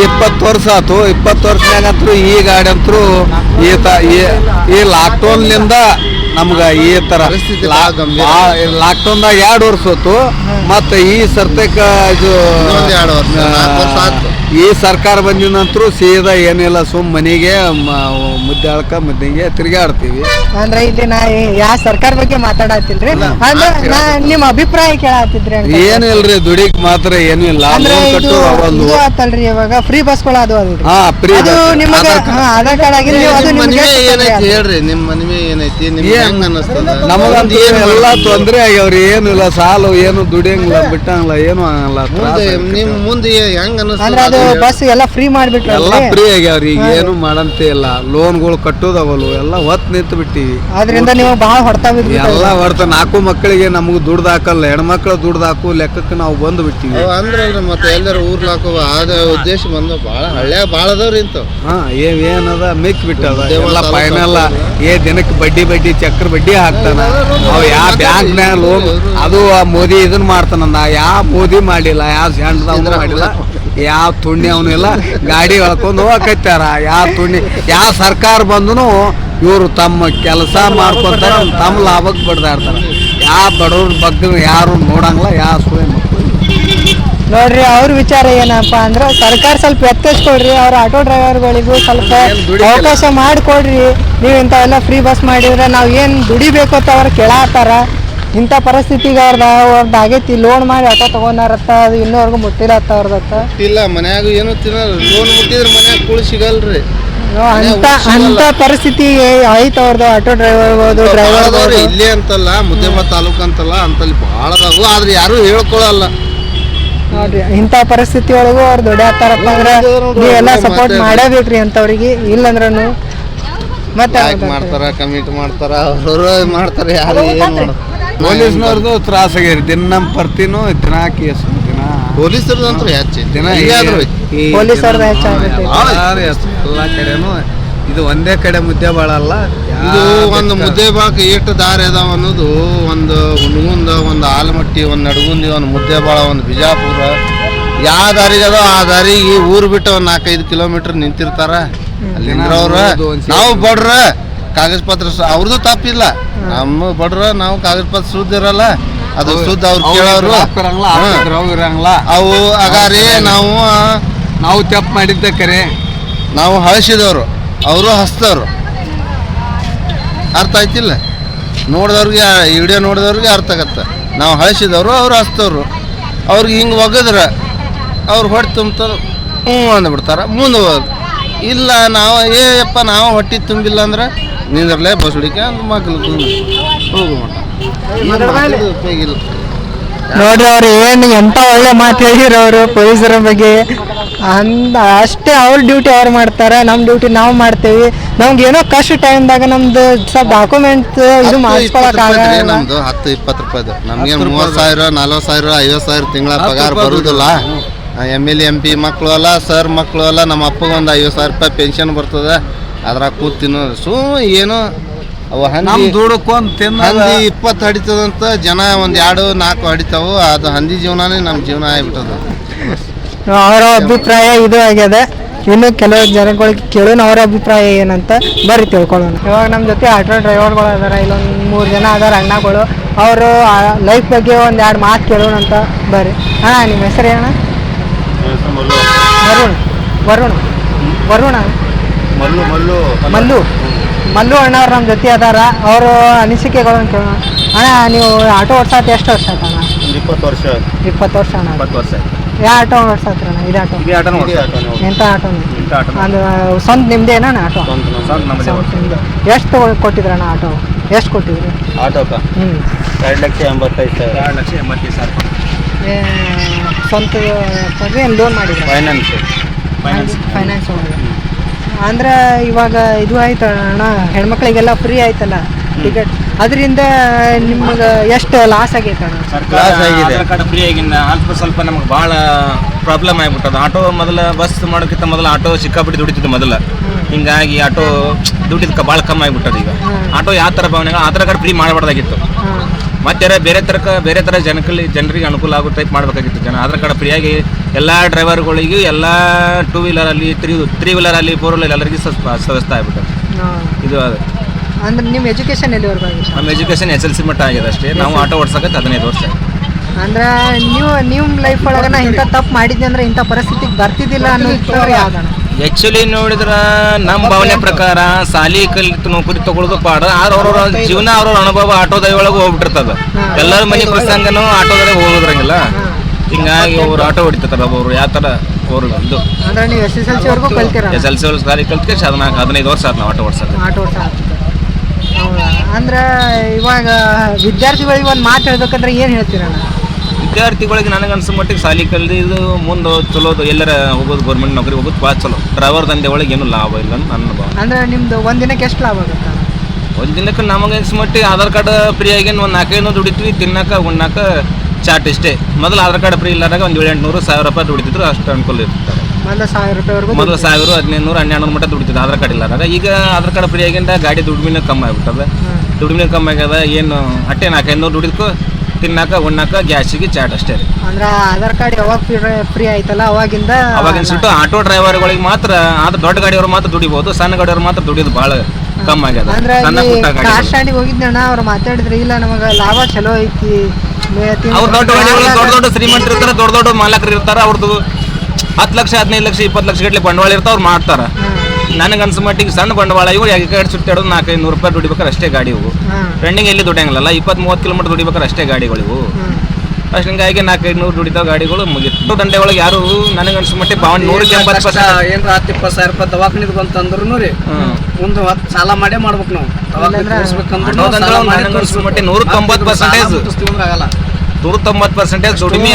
ಇಪ್ಪತ್ತು ವರ್ಷ ಆತು. ಇಪ್ಪತ್ತು ವರ್ಷನಾಗಂತೂ ಈ ಗಾಡಿ ಅಂತೂ ಈ ತ ಈ- ಈ ಲಾಕ್ಡೌನ್ಲಿಂದ ನಮ್ಗೆ ಈ ಥರ ಲಾಕ್ಡೌನ್ದಾಗ ಎರಡು ವರ್ಷ ಹೊತ್ತು ಮತ್ತು ಈ ಸರ್ತಕ ಇದು ಆ, ಈ ಸರ್ಕಾರ ಬಂದಿದ ನಂತರ ಸೀದಾ ಏನಿಲ್ಲ ಸುಮ್ ಮನೆಗೆ ಮುದ್ದೆ ಅಳ್ಕ ಮುದ್ದೆಗೆ ತಿರುಗಾಡ್ತೀವಿ ಅಂದ್ರೆ ಇಲ್ಲಿ ನಾ ಯಾವ ಸರ್ಕಾರ ಬಗ್ಗೆ ಮಾತಾಡತ್ತಿಲ್ರಿ ಅಂದ್ರೆ ನಾ ನಿಮ್ಮ ಅಭಿಪ್ರಾಯ ಕೇಳತ್ತಿದ್ರಿ ಏನಿಲ್ರಿ ದುಡಿಕ್ ಮಾತ್ರ ಏನು ಇಲ್ಲ. ಆತಲ್ರಿ ಇವಾಗ ಫ್ರೀ ಬಸ್ಗಳು ಅದು ಅಲ್ರಿ. ಹಾ ಫ್ರೀ ಅದು ನಿಮಗೆ ಆಧಾರ್ ಕಾರ್ಡ್ ಅದು ನಿಮ್ಗೆ ಆಯ್ತು? ಹೇಳ್ರಿ ನಿಮ್ಮ ಮನವಿ ಏನೈತಿ ನಿಮ್ಗೆ ಹೆಂಗ್ ಅನ್ನಿಸ್ತದ? ನಮಗೊಂದು ಎಲ್ಲ ತೊಂದ್ರೆ ಆಗ್ಯಾವ್ರಿ ಏನು ಇಲ್ಲ ಸಾಲು ಏನು ದುಡಿಯಂಗಿಲ್ಲ ಬಿಟ್ಟಂಗಿಲ್ಲ ಏನು ಆಗಲ್ಲ ತ್ರಾಸ್ ಮುಂದೆ ಆಗ್ತೈತೆ. ನಿಮ್ ಮುಂದೆ ಹೆಂಗ್ ಅಂದ್ರೆ ಬಸ್ ಎಲ್ಲ ಫ್ರೀ ಎಲ್ಲ ಮಾಡ್ಬಿಟ್ರಲ್ರಿ ಫ್ರೀ ಆಗ್ಯಾವ್ರಿ ಈಗ ಏನು ಮಾಡಂತ ಇಲ್ಲ. ಲೋನ್ಗಳು ಕಟ್ಟೋದವಲು ಎಲ್ಲ ಹೊತ್ತು ನಿಂತು ಬಿಟ್ಟಿವಿ. ಅದರಿಂದ ನೀವು ಬಹಳ ಹೊಡ್ತಾ ಎಲ್ಲ ಹೊಡ್ತ ನಾಲ್ಕು ಮಕ್ಕಳಿಗೆ ನಮಗೆ ದುಡ್ದು ಹಾಕಲ್ಲ ಹೆಣ್ಮಕ್ಳು ದುಡ್ದು ಹಾಕು ಲೆಕ್ಕಕ್ಕೆ ನಾವು ಬಂದು ಬಿಟ್ಟಿವಿ. ಅಂದ್ರೆ ಮತ್ತೆ ಎಲ್ಲರೂ ಊರ್ಲ ಹಾಕೋ ಆದ ಉದ್ದೇಶ ಬಂದ ಬಾಳ ಹಳ್ಳ್ಯಾಗ ಬಾಳ ಅದಾವ್ರಿ ಇಂತ ಹಾ ಏನ್ ಏನದ ಮಿಕ್ ಬಿಟ್ಟದ ಎಲ್ಲ ಫೈನಲ್ ಏ ದಿನಕ್ಕೆ ಬಡ್ಡಿ ಬಡ್ಡಿ ಚಕ್ರ ಬಡ್ಡಿ ಹಾಕ್ತಾನ. ಅವ್ ಯಾವ ಬ್ಯಾಂಕ್ನ್ಯಾಗ ಲೋನ್ ಅದು ಆ ಮೋದಿ ಇದನ್ನ ಮಾಡ್ತಾನಂದ. ಯಾವ ಮೋದಿ ಮಾಡಿಲ್ಲ ಯಾವ ಸ್ಯಾಂಡ್ ಮಾಡಿಲ್ಲ. ಯಾವ ತುಣ್ಣಿ ಅವನು ಇಲ್ಲ ಗಾಡಿ ಹೊಳ್ಕೊಂಡು ಹೋಗಕತ್ತಾರ ಯಾವ ತುಣ್ಣಿ ಯಾವ ಸರ್ಕಾರ ಬಂದೂ ಇವರು ತಮ್ಮ ಕೆಲಸ ಮಾಡ್ಕೊತಾರೆ ತಮ್ಮ ಲಾಭಕ್ಕೆ ಬಡ್ದಾಡ್ತಾರ. ಯಾವ ಬಡವ್ರ ಬಗ್ಗೆ ಯಾರು ನೋಡಂಗಿಲ್ಲ ಯಾವ ಸುಳ್ಳು ನೋಡ್ರಿ ಅವ್ರ ವಿಚಾರ ಏನಪ್ಪಾ ಅಂದ್ರೆ ಸರ್ಕಾರ ಸ್ವಲ್ಪ ಎತ್ತಿಸ್ಕೊಡ್ರಿ ಅವ್ರ ಆಟೋ ಡ್ರೈವರ್ಗಳಿಗೂ ಸ್ವಲ್ಪ. ಅವಕಾಶ ಮಾಡಿಕೊಡ್ರಿ. ನೀವು ಇಂಥವೆಲ್ಲ ಫ್ರೀ ಬಸ್ ಮಾಡಿದ್ರೆ ನಾವು ಏನು ದುಡಿಬೇಕು ಅಂತ ಅವ್ರು ಕೇಳತ್ತಾರ ಇಂಥ ಪರಿಸ್ಥಿತಿಗೆ ಅವ್ರದ್ದು ಅವ್ರದ್ದು ಆಗೈತಿ ಲೋನ್ ಮಾಡಿ ಆಟೋ ತಗೊಂಡಾರತ್ತ ಅದು ಇನ್ನೂವರೆಗೂ ಅತ್ತ ಅವ್ರದತ್ತ. ಇಲ್ಲ ಮನ್ಯಾಗ ಏನು ತಿನ್ನಲ್ಲ. ಲೋನ್ ಮುಟ್ಟಿದ್ರೆ ಮನ್ಯಾಗ ಕುಳ್ ಸಿಗಲ್ರಿ. ಅಂತ ಅಂತ ಪರಿಸ್ಥಿತಿ ಆಯ್ತು ಅವ್ರದ್ದು ಆಟೋ ಬಾಳದವ್ರಿ ಡ್ರೈವರ್ ಇಲ್ಲೇ ಅಂತಲ್ಲ ಮುದ್ದೇಮ ತಾಲೂಕು ಅಂತಲ್ಲ ಅಂತಲ್ಲಿ ಭಾಳ ಅದಾವು ಆದ್ರೆ ಯಾರು ಹೇಳ್ಕೊಳಲ್ಲ. ನೋಡ್ರಿ ಇಂಥ ಪರಿಸ್ಥಿತಿ ಒಳಗೂ ಅವ್ರು ದುಡಿಯತ್ತಾರಪ್ಪ ಅಂದ್ರೆ ನೀವೆಲ್ಲ ಸಪೋರ್ಟ್ ಮಾಡಬೇಕ್ರಿ ಅಂತವ್ರಿಗೆ ಇಲ್ಲಂದ್ರೂ ಮತ್ತೆ ಮಾಡ್ತಾರ ಕಮಿಟ್ ಮಾಡ್ತಾರ ಅವ್ರ ಮಾಡ್ತಾರ ಯಾರು ಏನು ಪೊಲೀಸ್ನವ್ರದ್ದು ತ್ರಾಸ ಆಗ್ಯಾರ ದಿನ ನಮ್ ಪರ್ತಿನೂ ದಿನ ಕೇಸ್ ದಿನ. ಪೊಲೀಸರದಂತೂ ಹೆಚ್ಚು. ದಿನ ಎಲ್ಲಿಯಾದ್ರೂ ಈ ಪೊಲೀಸರ್ದು. ಎಲ್ಲಾರು. ಎಲ್ಲ ಕಡೆನೂ ಇದು ಒಂದೇ ಕಡೆ ಮುದ್ದೆ ಬಾಳಲ್ಲ. ಇದು ಒಂದು ಮುದ್ದೆ ಬಾಕ್ ಎಷ್ಟು ದಾರಿ ಅದಾವ ಅನ್ನೋದು ಒಂದು ಹುಣಗುಂದ ಒಂದು ಆಲಮಟ್ಟಿ ಒಂದು ನಡಗುಂದಿ ಒಂದು ಮುದ್ದೆ ಬಾಳ ಒಂದು ಬಿಜಾಪುರ. ಯಾವ ದಾರಿಗೆ ಅದೋ ಆ ದಾರಿಗೆ ಊರು ಬಿಟ್ಟು ಒಂದು ನಾಲ್ಕೈದು ಕಿಲೋಮೀಟರ್ ನಿಂತಿರ್ತಾರ. ಅಲ್ಲಿ ನಿಂದ್ರವ್ರ ಹೌದು, ನಾವು ಬಡ್ರ ಕಾಗಜ ಪತ್ರ ಸ- ಅವ್ರದ್ದು ತಪ್ಪಿಲ್ಲ. ನಮ್ಮ ಬಡ್ರ ನಾವು ಕಾಗದ ಪತ್ರ ಶುದ್ಧ ಇರಲ್ಲ. ಅದು ಶುದ್ಧ ಅವ್ರು ಕೇಳೋರು. ಇರಂಗಿಲ್ಲ ಹ್ಮ್. ಇರಂಗಿಲ್ಲ. ಅವು ಅಗಾರಿ ನಾವು ನಾವು ತಪ್ಪು ಮಾಡಿದ್ದ ಕರೆ. ನಾವು ಹಳಸಿದವರು. ಅವರು ಹಸ್ತವ್ರು. ಅರ್ಥ ಆಯ್ತಿಲ್ಲ? ನೋಡಿದವ್ರಿಗೆ ಈ ವಿಡಿಯೋ ನೋಡಿದವ್ರಿಗೆ ಅರ್ಥ ಆಗತ್ತೆ. ನಾವು ಹಳಸಿದವರು ಅವ್ರು ಹಸ್ತವ್ರು. ಅವ್ರಿಗೆ ಹಿಂಗೆ ಒಗದ್ರೆ ಅವ್ರು ಹೊಟ್ಟೆ ತುಂಬ್ತಾರೆ. ಹ್ಞೂ ಅಂದ್ಬಿಡ್ತಾರೆ. ಮುಂದೆ ಹೋಗೋದು. ಇಲ್ಲ ನಾವು ಏಯಪ್ಪ ನಾವು ಹೊಟ್ಟೆ ತುಂಬಿಲ್ಲ ಅಂದ್ರೆ ನಿಂದ್ರಲ್ಲೇ ಬಸ್ ಹುಡಿಕೆ ಅಂದ್ ಮಕ್ಕಳು ಉಪಯೋಗಿಲ್ಲ ನೋಡ್ರಿ ಅವ್ರು ಏನು ಎಂತ ಒಳ್ಳೆ ಮಾತು ಹೇಳಿದ್ರು ಅವರು ಪೊಲೀಸರ ಬಗ್ಗೆ. ಅಂದ ಅಷ್ಟೇ ಅವ್ರ ಡ್ಯೂಟಿ ಅವ್ರು ಮಾಡ್ತಾರೆ ನಮ್ಮ ಡ್ಯೂಟಿ ನಾವು ಮಾಡ್ತೇವೆ. ನಮ್ಗೆ ಏನೋ ಕಷ್ಟ ಟೈಮ್ದಾಗ ನಮ್ದು ಸ್ವಲ್ಪ ಡಾಕ್ಯುಮೆಂಟ್ ಇದು ಹತ್ತು ಮಾಡಿಸ್ಕೊಳಕ್ ಇಪ್ಪತ್ತು ರೂಪಾಯಿ ಆಗಲ್ಲ. ನಮ್ದು ಹತ್ತು ಇಪ್ಪತ್ತು ರೂಪಾಯಿದು ನಮ್ಗೆ ಮೂವತ್ತು ಸಾವಿರ ನಲ್ವತ್ತು ಸಾವಿರ ಐವತ್ತು ಸಾವಿರ ತಿಂಗಳ ಪಗಾರ ಬರುದಿಲ್ಲ. ಎಂ ಎಲ್ ಎಂ ಪಿ ಮಕ್ಕಳು ಅಲ್ಲ ಸರ್ ಮಕ್ಕಳು ಅಲ್ಲ ನಮ್ಮ ಅಪ್ಪಗೊಂದು ಐವತ್ತು ಸಾವಿರ ರೂಪಾಯಿ ಪೆನ್ಷನ್ ಬರ್ತದೆ. ಅದ್ರಾಗ ಕೂತ್ ತಿನ್ನೋದು ಸು ಏನು ಅವ ನಮ್ ಹಂದಿ ದುಡ್ಕೊಂಡ್ ತಿನ್ನ ಹಂದಿ ಇಪ್ಪತ್ತು ಹಡಿತದಂತ ಜನ ಒಂದ್ ಎರಡು ನಾಲ್ಕು ಹಡಿತಾವು. ಅದು ಹಂದಿ ಜೀವನನೇ ನಮ್ಮ ಜೀವನ ಆಗ್ಬಿಟ್ಟದ. ಅವರ ಅಭಿಪ್ರಾಯ ಇದು ಆಗ್ಯದ ಇನ್ನು ಕೆಲವು ಜನಗಳಿಗೆ ಕೇಳೋಣ ಅವರ ಅಭಿಪ್ರಾಯ ಏನಂತ ಬರ್ರಿ ತಿಳ್ಕೊಳ್ಳೋಣ. ಇವಾಗ ನಮ್ಮ ಜೊತೆ ಆಟೋ ಡ್ರೈವರ್ಗಳು ಅದಾರ ಇಲ್ಲೊಂದು ಮೂರು ಜನ ಅದಾರ ಅಣ್ಣಗಳು. ಅವರು ಲೈಫ್ ಬಗ್ಗೆ ಒಂದು ಎರಡು ಮಾತು ಕೇಳೋಣ ಅಂತ ಬರ್ರಿ ಹಾಂ ನಿಮ್ಮ ಹೆಸರು ಏನಣ್ಣ ವರುಣ್. ವರುಣ್. ವರುಣ ಮಲ್ಲು ಮಲ್ಲು. ಮಲ್ಲು. ಮಲ್ಲು ಅಣ್ಣವ್ರು ನಮ್ಮ ಜೊತೆ ಅದಾರ. ಅವರು ಅನಿಸಿಕೆಗಳನ್ನು ಕೇಳೋಣ. ಅಣ್ಣ ನೀವು ಆಟೋ ಓಡ್ಸಾತ ಎಷ್ಟು ವರ್ಷ ಆಯ್ತು ಅಣ್ಣ? ಇಪ್ಪತ್ತು ವರ್ಷ. ಇಪ್ಪತ್ತು ವರ್ಷ ಅಣ್ಣ? ಇಪ್ಪತ್ತು ವರ್ಷ ಯಾವ ಆಟೋ ಓಡ್ಸತ್ರ ಅಣ್ಣ? ಇದು ಆಟೋ? ಈ ಆಟೋ ಎಂಥ ಆಟೋ ಇಂಥ ಆಟೋ ಅಂದ್ರೆ ಸ್ವಂತ ನಿಮ್ದೇನ ಆಟೋ? ಸ್ವಂತ ನಮ್ಮದೇ ಎಷ್ಟು ಕೊಟ್ಟಿದ್ರಣ್ಣ ಆಟೋ? ಎಷ್ಟು ಕೊಟ್ಟಿದ್ರಿ? ಆಟೋಕ? ಹ್ಞೂ ಎರಡು ಲಕ್ಷ ಎಂಬತ್ತೈದು ಸಾವಿರ. ಎರಡು ಲಕ್ಷ ಎಂಬತ್ತೈದು ಸಾವಿರ ಸ್ವಂತ ಏನು ಲೋನ್ ಮಾಡಿದ್ರ ಫೈನಾನ್ಸ್ ಫೈನಾನ್ಸ್ ಫೈನಾನ್ಸ್ ಒಳಗೆ. ಅಂದ್ರೆ ಇವಾಗ ಇದು ಆಯ್ತಣ್ಣ ಹೆಣ್ಮಕ್ಳಿಗೆಲ್ಲ ಫ್ರೀ ಆಯ್ತಲ್ಲ ಟಿಕೆಟ್ ಅದರಿಂದ ನಿಮ್ಗೆ ಎಷ್ಟು ಲಾಸ್ ಆಗೈತೆ ಸರ್ಕಾರ ಲಾಸ್ ಆಗಿದೆ. ಆಧಾರ್ ಕಾರ್ಡ್ ಫ್ರೀ ಆಗಿಂದ ಅಲ್ಪ ಸ್ವಲ್ಪ ನಮ್ಗೆ ಭಾಳ ಪ್ರಾಬ್ಲಮ್ ಆಗಿಬಿಟ್ಟದ. ಆಟೋ ಮೊದಲ ಬಸ್ ಮಾಡೋಕ್ಕಿಂತ ಮೊದಲು ಆಟೋ ಸಿಕ್ಕಾಪಿಟ್ಟು ದುಡಿತಿದ್ದು ಮೊದಲ. ಹಿಂಗಾಗಿ ಆಟೋ ದುಡಿದಕ್ಕೆ ಭಾಳ ಕಮ್ಮಿ ಆಗಿಬಿಟ್ಟದ ಈಗ. ಆಟೋ ಯಾವ ಥರ ಭಾವನೆಗ ಆಧಾರ್ ಕಾರ್ಡ್ ಫ್ರೀ ಮಾಡಬಾರ್ದಾಗಿತ್ತು. ಮತ್ತೆ ಬೇರೆ ತರಕ ಬೇರೆ ಥರ ಜನಕ್ಕೆ ಜನರಿಗೆ ಅನುಕೂಲ ಆಗೋ ಟೈಪ್ ಮಾಡಬೇಕಾಗಿತ್ತು ಜನ. ಆಧಾರ್ ಕಾರ್ಡ್ ಫ್ರೀಯಾಗಿ ಎಲ್ಲ ಡ್ರೈವರ್ಗಳಿಗೂ ಎಲ್ಲ ಟೂ ವೀಲರಲ್ಲಿ ತ್ರೀ ತ್ರೀ ವೀಲರಲ್ಲಿ ಫೋರ್ ವೀಲರ್ ಎಲ್ಲರಿಗೂ ಸ್ವಲ್ಪ ವ್ಯವಸ್ಥೆ ಆಗ್ಬಿಟ್ಟು ಇದು ಅದು ಅಂದ್ರೆ ನಿಮ್ಮ ಎಜುಕೇಶನ್ ಎಲ್ಲಿವರೆಗೂ ನಮ್ಮ ಎಜುಕೇಶನ್ ಎಸ್ ಎಲ್ ಸಿ ಮಟ್ಟ ಆಗಿದೆ ಅಷ್ಟೇ. ನಾವು ಆಟೋ ಓಡ್ಸಕತ್ತೆ ಹದಿನೈದು ವರ್ಷ ಅಂದ್ರೆ ನೀವು ನಿಮ್ಮ ಲೈಫ್ ಒಳಗೆ ನಾ ಇಂಥ ತಪ್ಪು ಮಾಡಿದ್ದೆ ಅಂದ್ರೆ ಇಂಥ ಪರಿಸ್ಥಿತಿಗೆ ಬರ್ತಿದ್ದಿಲ್ಲ ಅನ್ನೋ ಯಾವ್ದಣ ಆಕ್ಚುಲಿ ನೋಡಿದ್ರ ನಮ್ಮ ಭಾವನೆ ಪ್ರಕಾರ ಸಾಲಿ ಕಲಿತು ನೌಕರಿ ತಗೊಳ್ಳೋದು ಪಾಡ. ಆದ್ರೆ ಅವ್ರವ್ರ ಜೀವನ ಅವ್ರವ್ರ ಅನುಭವ ಆಟೋದ ಒಳಗೆ ಹೋಗ್ಬಿಟ್ಟಿರ್ತದ. ಎಲ್ಲರ ಮನೆ ಪ್ರಸಂಗನೂ ಆಟೋದಾಗ ಹೋಗೋದ್ರಂಗಿಲ್ಲ. ಹಿಂಗಾಗಿ ಅವ್ರು ಆಟೋ ಹೊಡಿತಾರ ಅವರು ಯಾವ ಥರ ಅವ್ರು ಇದು. ಅಂದ್ರೆ ನೀವು ಎಸ್ ಎಸ್ ಎಲ್ ಸಿ ವರ್ಗೂ ಕಲ್ತಿರ ಎಸ್ ಎಲ್ ಸಿ ಅವ್ರ ಸಾಲಿ ಕಲ್ತ್ಕೆ ಹದಿನಾಲ್ಕು ಹದಿನೈದು ವರ್ಷ ಆಯ್ತು ನಾವು ಆಟೋ ಓಡ್ಸಕ್ಕೆ ಆಟೋ ಓಡ್ಸ ಅಂದ್ರೆ ಇವಾಗ ವಿದ್ಯಾರ್ಥಿಗಳಿಗೆ ಒಂದು ಮಾತು ಹೇಳ್ಬೇಕಂದ್ರೆ ಏನು ಹೇಳ್ತೀರಣ್ಣ ವಿದ್ಯಾರ್ಥಿಗಳಿಗೆ ನನಗೆ ಅನ್ಸೋ ಮಟ್ಟಿಗೆ ಸಾಲಿ ಕಲ್ದಿದ್ದು ಮುಂದೆ ಚಲೋದು ಎಲ್ಲರ ಹೋಗೋದು ಗೌರ್ಮೆಂಟ್ ನೌಕರಿ ಹೋಗೋದು ಭಾಳ ಚಲೋ. ಡ್ರೈವರ್ ದಂಧೆ ಒಳಗೆ ಏನು ಲಾಭ ಇಲ್ಲ ಅಂತ ನನ್ನ ಭಾವ ಅಂದ್ರೆ ನಿಮ್ದು ಒಂದು ದಿನಕ್ಕೆ ಎಷ್ಟು ಲಾಭ ಆಗುತ್ತೆ? ಒಂದು ದಿನಕ್ಕೆ ನಮಗೆ ಅನ್ಸೋ ಮಟ್ಟಿಗೆ ಆಧಾರ್ ಕಾರ್ಡ್ ಫ್ರೀ ಆಗಿ ಒಂದು ನಾಲ್ಕೈದು ದುಡಿತೀವಿ ತಿನ್ನಕ ಉಣ್ಣಾಕ ಚಾಟ್ ಇಷ್ಟೇ. ಮೊದಲು ಆಧಾರ್ ಕಾರ್ಡ್ ಫ್ರೀ ಇಲ್ಲಾದಾಗ ಒಂದು ಏಳು ಎಂಟುನೂರು ಸಾವಿರ ರೂಪಾಯಿ ದುಡಿತಿದ್ರು ಅಷ್ಟು ಅನುಕೂಲ ಇರ್ತಾರೆ ಮೊದಲು ಸಾವಿರ ರೂಪಾಯಿವರೆಗೂ ಮೊದಲು ಸಾವಿರ ಹದಿನೈದು ನೂರು ಹನ್ನೆರಡು ಮಟ್ಟ ದುಡಿತಿದ್ರು ಆಧಾರ್ ಕಾರ್ಡ್ ಇಲ್ಲಾದಾಗ. ಈಗ ಆಧಾರ್ ಕಾರ್ಡ್ ಫ್ರೀ ಆಗಿಂದ ಗಾಡಿ ದುಡ್ಮಿನ ಕಮ್ಮಿ ಆಗ್ಬಿಟ್ಟದ. ದುಡ್ಮಿನ ಕಮ್ಮಿ ಆಗ್ಯದ ಏನು ಅಟ್ಟೆ ನಾಲ್ಕೈದು ನೂರು ದುಡಿದ್ಕೊ ತಿನ್ನಾಕ ಉಣ್ಣಾಕ ಗ್ಯಾಸಿಗೆ ಚಾಟ್ ಅಷ್ಟೇ ರೀ. ಅಂದ್ರೆ ಆಧಾರ್ ಕಾರ್ಡ್ ಯಾವಾಗ ಫ್ರೀ ಆಯ್ತಲ್ಲ ಅವಾಗಿಂದ ಅವಾಗಿನ ಸುಟ್ಟು ಆಟೋ ಡ್ರೈವರ್ಗಳಿಗೆ ಮಾತ್ರ ಆದ್ರೆ ದೊಡ್ಡ ಗಾಡಿಯವ್ರು ಮಾತ್ರ ದುಡಿಬಹುದು ಸಣ್ಣ ಗಾಡಿಯವ್ರು ಮಾತ್ರ ದುಡಿಯೋದು ಬಹಳ ಕಮ್ಮಿ ಆಗ್ಯದ ಅಂದ್ರೆ ಸಣ್ಣ ಪುಟ್ಟ ಗಾಡಿ. ಕಾರ್ ಸ್ಟ್ಯಾಂಡಿಗೆ ಹೋಗಿದ್ದಣ್ಣ ಅವ್ರು ಮಾತಾಡಿದ್ರೆ ಇಲ್ಲ ನಮಗ ಲಾಭ ಚಲೋ ಐತಿ ಮೇ- ಅವ್ರು ದೊಡ್ಡ ಗಾಡಿಗಳು ದೊಡ್ಡ ದೊಡ್ಡ ಶ್ರೀಮಂತರು ಇರ್ತಾರೆ ದೊಡ್ಡ ದೊಡ್ಡ ಮಾಲಕರು ಇರ್ತಾರೆ ಅವ್ರದ್ದು ಹತ್ತು ಲಕ್ಷ ಹದಿನೈದು ಲಕ್ಷ ಇಪ್ಪತ್ತು ಲಕ್ಷ ಗಟ್ಟಲೆ ಬಂಡವಾಳ ಇರ್ತಾವ ಅವ್ರು ಮಾಡ್ತಾರ. ಅನ್ಸ ಮಟ್ಟಿಗೆ ಸಣ್ಣ ಬಂಡವಾಳ ಇವು ಎರಡು ಕಡೆ ಸುತ್ತಾಡೋದು ನಾಲ್ಕೈದು ನೂರು ರೂಪಾಯಿ ದುಡಿಬೇಕಾರೆ ಅಷ್ಟೇ ಗಾಡಿ ಇವು. ಟ್ರೆಂಡಿಂಗ್ ರನ್ನಿಂಗ್ ಎಲ್ಲಿ ದುಡಿಯಂಗಿಲ್ಲ ಇಪ್ಪತ್ತು ಮೂವತ್ತು ಕಿಲೋಮೀಟರ್ ದುಡಿಬೇಕಾರೆ ಅಷ್ಟೇ ಗಾಡಿಗಳು ಇವು. ಅಷ್ಟು ಹಿಂಗಾಗಿ ನಾಲ್ಕೈದು ನೂರು ದುಡಿತಾವ ಗಾಡಿಗಳು ಮುಗಿತು. ದಂಡೆ ಒಳಗೆ ಯಾರು ನನಗೆ ಅನ್ಸ ಮಟ್ಟಿಗೆ ಭಾವನೆ ನೂರಕ್ಕೆ ಎಂಬತ್ತು ಪರ್ಸೆಂಟ್. ಏನ್ರ ಹತ್ತು ಇಪ್ಪತ್ತು ಸಾವಿರ ರೂಪಾಯಿ ದವಾಖಾನಿದ್ ಬಂತಂದ್ರು ರೀ. ಮುಂದೆ ಹತ್ತು ಸಾಲ ಮಾಡೇ ಮಾಡ್ಬೇಕು ನಾವು. ದವಾಖಾನೆ ನೂರ ತೊಂಬತ್ತು ಆಗಲ್ಲ. ನೂರ ತೊಂಬತ್ತು ಪರ್ಸೆಂಟೇಜ್ ದುಡಿಮೆ.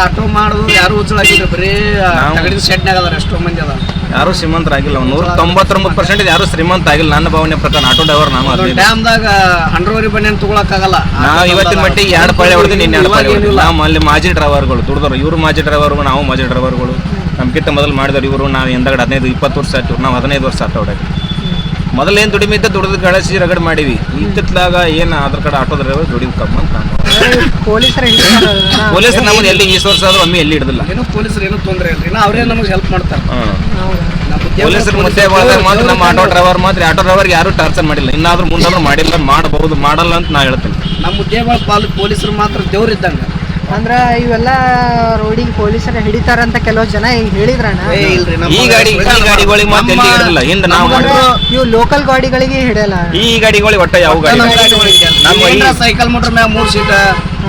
ಆಟೋ ಮಾಡೋದು ಯಾರು ಉಜ್ಜಳಾಗಿದ್ರು ಬರೀ ನಾವು- ತಗಡಿದ ಶೆಡ್ನಾಗ ಅದಾರ ಎಷ್ಟೋ ಮಂದಿ ಅದ ಯಾರು ಶ್ರೀಮಂತರಾಗಿಲ್ಲ. ನೂರ ತೊಂಬತ್ತೊಂಬತ್ತು ಪರ್ಸೆಂಟ್ ಯಾರು ಶ್ರೀಮಂತ ಆಗಿಲ್ಲ. ನನ್ನ ಭಾವನೆ ಪ್ರಕಾರ ಆಟೋ ಡ್ರೈವರ್ ನಾನು ಡ್ಯಾಮ್ದಾಗ ಹಂಡ್ರೋರಿ ಬನ್ನಿ ತಗೊಳಕ್ಕಾಗಲ್ಲ. ನಾವು ಇವತ್ತಿನ ಮಟ್ಟಿಗೆ ಎರಡು ಪಾಳೆ ಹೊಡೆದು ನಿನ್ನೆ ಎರಡು ಪಾಳೆ ಹೊಡೆದು ನಾವು ಅಲ್ಲಿ ಮಾಜಿ ಡ್ರೈವರ್ಗಳು. ದುಡ್ದವ್ರು ಇವರು ಮಾಜಿ ಡ್ರೈವರ್ಗಳು ನಾವು ಮಾಜಿ ಡ್ರೈವರ್ಗಳು. ನಮ್ಗಿಂತ ಮೊದಲು ಮಾಡಿದವ್ರು ಇವರು. ನಾವು ಎಂದಗಡೆ ಹದಿನೈದು ಇಪ್ಪತ್ತು ವರ್ಷ ಆಯ್ತು. ನಾವು ಹದಿನೈದು ವರ್ಷ ಆಟ ಹೊಡೆದು ಮೊದಲು ಏನು ದುಡಿಮೆ ಇದ್ದ ದುಡಿದು ಗಳಿಸಿ ರಗಡ್ ಮಾಡೀವಿ. ಇತ್ತಿತ್ಲಾಗ ಏನು ಅದ್ರ ಕಡೆ ಆಟೋ ಡ್ರೈವರ್ ದುಡಿದು ಕಮ್ಮಿ ಅಂತ ಪೊಲೀಸರ ನಮ್ಮನ್ನು ಎಲ್ಲಿ ಈ ವರ್ಷ ಆದ್ರೂ ಒಮ್ಮೆ ಎಲ್ಲಿ ಹಿಡಿದಿಲ್ಲ. ಏನು ಪೊಲೀಸರು ಏನೂ ತೊಂದರೆ ಇಲ್ಲ ಅವರೇ ನಮಗೆ ಹೆಲ್ಪ್ ಮಾಡ್ತಾರೆ. ಪೊಲೀಸರು ಮುದ್ದೆ ಬಳದಾಗ ಮಾತ್ರ ನಮ್ಮ ಆಟೋ ಡ್ರೈವರ್ ಮಾತ್ರ ಆಟೋ ಡ್ರೈವರ್ ಯಾರು ಟಾರ್ಚರ್ ಮಾಡಿಲ್ಲ. ಇನ್ನಾದ್ರೂ ಮುಂದಾದ್ರೂ ಮಾಡಿಲ್ಲ ಮಾಡಬಹುದು ಮಾಡಲ್ಲ ಅಂತ ನಾ ಹೇಳ್ತೀನಿ. ನಮ್ಮ ಉದ್ಯೋಗ ಪಾಲು ಪೊಲೀಸರು ಮಾತ್ರ ದೇವ್ರು ಇದ್ದಂಗ. ಅಂದ್ರ ಇವೆಲ್ಲ ರೋಡಿಗೆ ಪೊಲೀಸರ ಹಿಡಿತಾರಂತ ಕೆಲವು ಜನ ಈಗ ಹೇಳಿದ್ರಣ್ಣ. ಏ ಇಲ್ರಿ ನಮ್ಮ ಈ ಗಾಡಿ ಈ ಗಾಡಿಗಳಿಗೆ ಮಾತ್ರ ಎಲ್ಲಿ ಹಿಡಿದಿಲ್ಲ. ಹಿಂದೆ ನಾವು ಮಾಡಿದ್ರು ಇವು ಲೋಕಲ್ ಗಾಡಿಗಳಿಗೆ ಹಿಡಿಯಲ್ಲ. ಈ ಗಾಡಿಗಳಿಗೆ ಒಟ್ಟ ಯಾವ ಗಾಡಿ? ನಮ್ಮ ಈ ಸೈಕಲ್ ಮೋಟರ್ ಮ್ಯಾಗ ಮೂರ್ ಸೀಟ್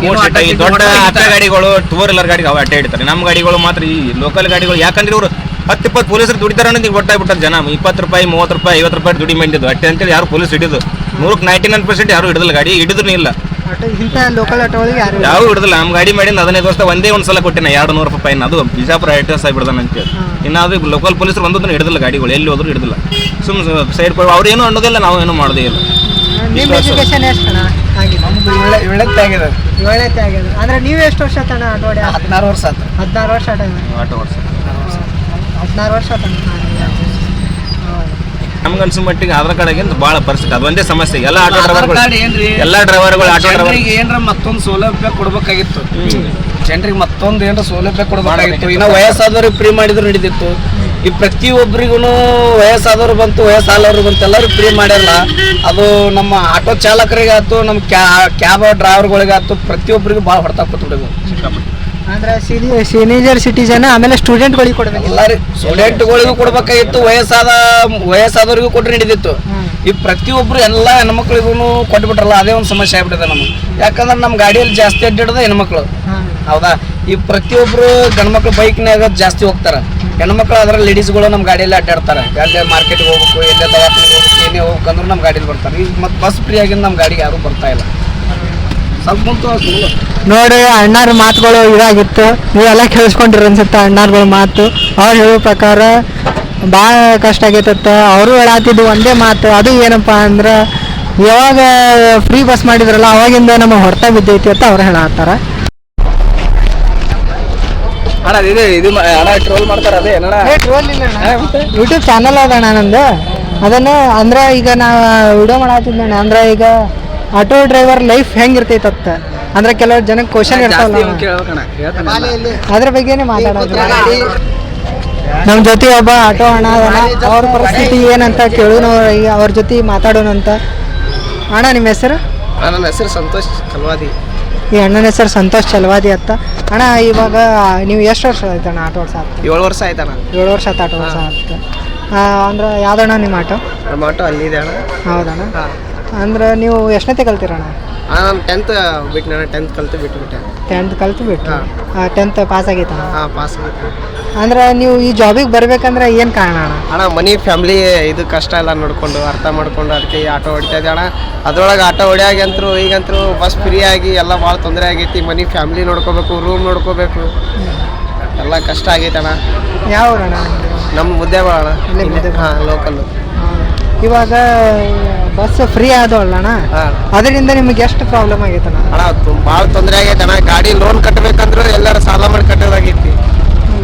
ಮೂರ್ ಸೀಟ ಈ ದೊಡ್ಡ ಅಟ್ಟ ಗಾಡಿಗಳು ಟೂ ವೀಲರ್ ಗಾಡಿಗೆ ಅವ ಅಡ್ಡ ಹಿಡಿತಾರೆ. ನಮ್ಮ ಗಾಡಿಗಳು ಮಾತ್ರ ಈ ಲೋಕಲ್ ಗಾಡಿಗಳು. ಯಾಕಂದ್ರೆ ಇವರು ಹತ್ತು ಇಪ್ಪತ್ತು ಪೊಲೀಸರು ದುಡಿತಾರ ಅನ್ನೋದು ಗೊತ್ತಾಗ್ಬಿಟ್ಟದ ಜನ. ಇಪ್ಪತ್ತು ರೂಪಾಯಿ ಮೂವತ್ತು ರೂಪಾಯಿ ಐವತ್ತು ರೂಪಾಯಿ ದುಡಿ ಮಾಡಿದ್ದು ಅಟ್ಟೆ ಅಂತೇಳಿ ಯಾರು ಪೊಲೀಸ್ ಹಿಡಿದು. ನೂರಕ್ಕೆ ನೈಂಟಿ ನೈನ್ ಪರ್ಸೆಂಟ್ ಯಾರು ಹಿಡಿದಿಲ್ಲ. ಗಾಡಿ ಹಿಡಿದ್ರು ಇಲ್ಲ. ಇಂಥ ಲೋಕಲ್ ಆಟೋಗಳಿಗೆ ಯಾರು ಯಾವ ಹಿಡಿದಿಲ್ಲ. ನಮ್ಮ ಗಾಡಿ ಮಾಡಿ ಹದಿನೈದು ವರ್ಷ ಒಂದೇ ಒಂದು ಸಲ ಕೊಟ್ಟಿನ. ಎರಡು ನೂರು ರೂಪಾಯಿ ಅದು ಬಿಜಾಪುರ ಐಟಸ್ ಆಗಿಬಿಡ್ದಾನ ಅಂತೇಳಿ ಇನ್ನಾದ್ರೂ ಲೋಕಲ್ ಪೊಲೀಸರು ಒಂದೊಂದು ಹಿಡಿದಿಲ್ಲ. ಗಾಡಿಗಳು ಎಲ್ಲಿ ಹೋದ್ರು ಹಿಡಿದಿಲ್ಲ. ಸುಮ್ ಸೈಡ್ ಅವ್ರು ಏನು ಅನ್ನೋದಿಲ್ಲ. ನಾವು ಏನು ಮಾಡೋದೇ ಇಲ್ಲ. ನಿಮ್ಮ ಎಜುಕೇಶನ್ ಎಷ್ಟು ಅಣ್ಣ? ಆಗಿದೆ. ಏಳತ್ತಾಗಿದೆ ಏಳನೇ ಆಗಿದೆ. ಅಂದ್ರೆ ನೀವು ಎಷ್ಟು ವರ್ಷ ತನ ಹದಿನಾರು ವರ್ಷ ಹದಿನಾರು ವರ್ಷ ಆಟ ಆಟೋ ಓಡ್ಸೋದು. ಹದಿನಾರು ವರ್ಷ ನಮ್ಗೆ ಅನ್ಸೋ ಮಟ್ಟಿಗೆ ಆಧಾರ್ ಕಾರ್ಡ್ ಭಾಳ ಪರಿಸ್ಥಿತಿ. ಅದೊಂದೇ ಸಮಸ್ಯೆ. ಎಲ್ಲ ಆಟೋ ಡ್ರೈವರ್ ಡ್ರೈವರ್ಗಳು ಎಲ್ಲ ಡ್ರೈವರ್ಗಳು ಆಟೋ ಡ್ರೈವರ್ ಏನ್ರ ಮತ್ತೊಂದು ಸೌಲಭ್ಯ ಕೊಡ್ಬೇಕಾಗಿತ್ತು. ಜನರಿಗೆ ಮತ್ತೊಂದು ಏನರ ಸೌಲಭ್ಯ ಕೊಡ್ಬೇಕಾಗಿತ್ತು. ಇನ್ನ ವಯಸ್ಸಾದವ್ರಿಗೆ ಫ್ರೀ ಮಾಡಿದ್ರು ನಡೀತಿತ್ತು. ಈ ಪ್ರತಿಯೊಬ್ಬರಿಗೂ ವಯಸ್ಸಾದವ್ರು ಬಂತು ವಯಸ್ಸಾದವ್ರು ಬಂತು ಎಲ್ಲರಿಗೂ ಫ್ರೀ ಮಾಡ್ಯಾರಲ್ಲ ಅದು ನಮ್ಮ ಆಟೋ ಚಾಲಕರಿಗೆ ಆಯ್ತು ನಮ್ಮ ಕ್ಯಾ ಕ್ಯಾಬ್ ಡ್ರೈವರ್ಗಳಿಗೆ ಆಯ್ತು ಪ್ರತಿಯೊಬ್ಬರಿಗೂ ಭಾಳ ಹೊಡ್ತಾ ಕೂತ್ಬಿಟ್ಟಿದ್ವು ಅಂದ್ರೆ ಸೀನಿಯರ್ ಸಿಟಿಜನ್ ಆಮೇಲೆ ಸ್ಟೂಡೆಂಟ್ಗಳಿಗೆ ಕೊಡ್ಬೇಕು. ಸ್ಟೂಡೆಂಟ್ ಸ್ಟೂಡೆಂಟ್ಗಳಿಗೂ ಕೊಡ್ಬೇಕಾಗಿತ್ತು ವಯಸ್ಸಾದ ವಯಸ್ಸಾದವ್ರಿಗೂ ಕೊಟ್ಟರೆ ನಡೀತಿತ್ತು ಈ ಪ್ರತಿಯೊಬ್ಬರು ಎಲ್ಲ ಹೆಣ್ಮಕ್ಳಿಗೂ ಕೊಟ್ಬಿಟ್ರಲ್ಲ ಅದೇ ಒಂದು ಸಮಸ್ಯೆ ಆಗ್ಬಿಟ್ಟಿದೆ ನಮ್ಗೆ. ಯಾಕಂದ್ರೆ ನಮ್ಮ ಗಾಡಿಯಲ್ಲಿ ಜಾಸ್ತಿ ಅಡ್ಡಾಡೋದು ಹೆಣ್ಮಕ್ಳು. ಹೌದಾ? ಈ ಪ್ರತಿಯೊಬ್ರು ಗಂಡ್ಮಕ್ಳು ಬೈಕ್ನಾಗ ಜಾಸ್ತಿ ಹೋಗ್ತಾರೆ. ಹೆಣ್ಮಕ್ಳು ಅದರ ಲೇಡೀಸ್ಗಳು ನಮ್ಮ ಗಾಡಿಯಲ್ಲಿ ಅಡ್ಡಾಡ್ತಾರೆ. ಎಲ್ಲೇ ಮಾರ್ಕೆಟ್ಗೆ ಹೋಗ್ಬೇಕು ಎಲ್ಲೇ ದವಾಖಾನೆಗೆ ಹೋಗ್ಬೇಕು ಏನೇ ಹೋಗ್ಬೇಕಂದ್ರೆ ನಮ್ಮ ಗಾಡಿಯಲ್ಲಿ ಬರ್ತಾರೆ. ಈಗ ಮತ್ತೆ ಬಸ್ ಫ್ರೀ ಆಗಿಂದ ನಮ್ಮ ಗಾಡಿಗೆ ಯಾರೂ ಬರ್ತಾ ಇಲ್ಲ. ನೋಡಿ ಅಣ್ಣಾರ ಮಾತುಗಳು ಇದಾಗಿತ್ತು. ನೀವೆಲ್ಲ ಕೇಳಿಸ್ಕೊಂಡಿರ ಅನ್ಸುತ್ತೆ ಅಣ್ಣಾರ್ಗಳ ಮಾತು. ಅವ್ರು ಹೇಳೋ ಪ್ರಕಾರ ಭಾಳ ಕಷ್ಟ ಆಗೈತತ್ತ. ಅವರು ಹೇಳತ್ತಿದ್ದು ಒಂದೇ ಮಾತು ಅದು ಏನಪ್ಪ ಅಂದ್ರೆ ಯಾವಾಗ ಫ್ರೀ ಬಸ್ ಮಾಡಿದ್ರಲ್ಲ ಅವಾಗಿಂದ ನಮ್ಮ ಹೊಡ್ತಾ ಬಿದ್ದೈತಿ ಅಂತ ಅವ್ರು ಹೇಳತ್ತಾರ. ಯೂಟ್ಯೂಬ್ ಇದು ಅದ ಅಣ್ಣ. ಚಾನಲ್ ನಂದು. ಅದನ್ನ ಅಂದ್ರೆ ಈಗ ನಾ ವಿಡಿಯೋ ಮಾಡತ್ತಿದ್ದಣ್ಣ ಅಂದ್ರೆ ಈಗ ಆಟೋ ಡ್ರೈವರ್ ಲೈಫ್ ಹೆಂಗಿರ್ತೈತತ್ತ ಅಂದ್ರೆ ಕೆಲವ್ರು ಜನಕ್ಕೆ ಕ್ವಶನ್ ಇರ್ತಾವಲ್ಲ ಅದ್ರ ಬಗ್ಗೆನೇ ಮಾತಾಡೋದು. ನಮ್ಮ ಜೊತೆ ಒಬ್ಬ ಆಟೋ ಅಣ್ಣ ಅದನ್ನ ಅವ್ರ ಪರಿಸ್ಥಿತಿ ಏನಂತ ಕೇಳೋಣ ಈಗ ಅವ್ರ ಜೊತೆ ಮಾತಾಡೋಣ ಅಂತ. ಅಣ್ಣ ನಿಮ್ಮ ಹೆಸರು? ನನ್ನ ಹೆಸರು ಸಂತೋಷ್ ಚಲವಾದಿ. ಈ ಅಣ್ಣನ ಹೆಸರು ಸಂತೋಷ್ ಚಲವಾದಿ ಅತ್ತ ಅಣ್ಣ ಇವಾಗ ನೀವು ಎಷ್ಟು ವರ್ಷ ಆಯ್ತು ಅಣ್ಣ ಆಟೋ ಆಯ್ತು ಏಳು ವರ್ಷ ಆಯ್ತಣ್ಣ ಏಳು ವರ್ಷ ಆಯ್ತು ಆಟೋ ವರ್ಷ ಆಯ್ತು ಅಂದ್ರೆ ಯಾವ್ದಣ್ಣ ನಿಮ್ಮ ಆಟೋ? ನಮ್ಮ ಆಟೋ ಅಲ್ಲಿದೆ ಅಣ್ಣ. ಹೌದಣ್ಣ. ಹಾಂ. ಅಂದ್ರೆ ನೀವು ಎಷ್ಟನೇ ಕಲ್ತಿರೋಣ ನಾನು ಟೆಂತ್ ಬಿಟ್ಟು ನಾನು ಟೆಂತ್ ಕಲ್ತು ಬಿಟ್ಬಿಟ್ಟೆ. ಟೆಂತ್ ಕಲ್ತು ಬಿಟ್ಟು ಟೆಂತ್ ಪಾಸ್ ಆಗೈತೆ? ಹಾಂ ಪಾಸ್ ಆಗಿತ್ತು ಅಂದ್ರೆ ನೀವು ಈ ಜಾಬಿಗೆ ಬರ್ಬೇಕಂದ್ರೆ ಏನು ಕಾರಣ ಅಣ್ಣ? ಅಣ್ಣ ಮನಿ ಫ್ಯಾಮ್ಲಿ ಇದು ಕಷ್ಟ ಎಲ್ಲ ನೋಡಿಕೊಂಡು ಅರ್ಥ ಮಾಡ್ಕೊಂಡು ಅದಕ್ಕೆ ಈ ಆಟೋ ಹೊಡಿತಾ ಇದೆ ಅಣ್ಣ. ಅದ್ರೊಳಗೆ ಆಟೋ ಹೊಡ್ಯಾಗಂತರೂ ಈಗಂತರೂ ಬಸ್ ಫ್ರೀ ಆಗಿ ಎಲ್ಲ ಭಾಳ ತೊಂದರೆ ಆಗೈತಿ. ಮನಿ ಫ್ಯಾಮ್ಲಿ ನೋಡ್ಕೋಬೇಕು ರೂಮ್ ನೋಡ್ಕೋಬೇಕು. ಎಲ್ಲ ಕಷ್ಟ ಆಗೈತೆ ಅಣ್ಣ. ಯಾವ ಊರಣ್ಣ ನಮ್ಮ ಮುದ್ದೆ ಅಣ್ಣ. ಇಲ್ಲಿ. ಹಾಂ ಲೋಕಲ್ಲು ಇವಾಗ ಬಸ್ ಫ್ರೀ ಆದವಲ್ಲ ಅಣ್ಣ? ಅದರಿಂದ ನಿಮ್ಗೆ ಎಷ್ಟು ಪ್ರಾಬ್ಲಮ್ ಆಗೈತಣ್ಣ? ಅಣ್ಣ ಭಾಳ ತೊಂದರೆ ಆಗೈತೆ ಅಣ್ಣ. ಗಾಡಿ ಲೋನ್ ಕಟ್ಟಬೇಕಂದ್ರೆ ಎಲ್ಲರೂ ಸಾಲ ಮಾಡಿ ಕಟ್ಟೋದಾಗೈತಿ.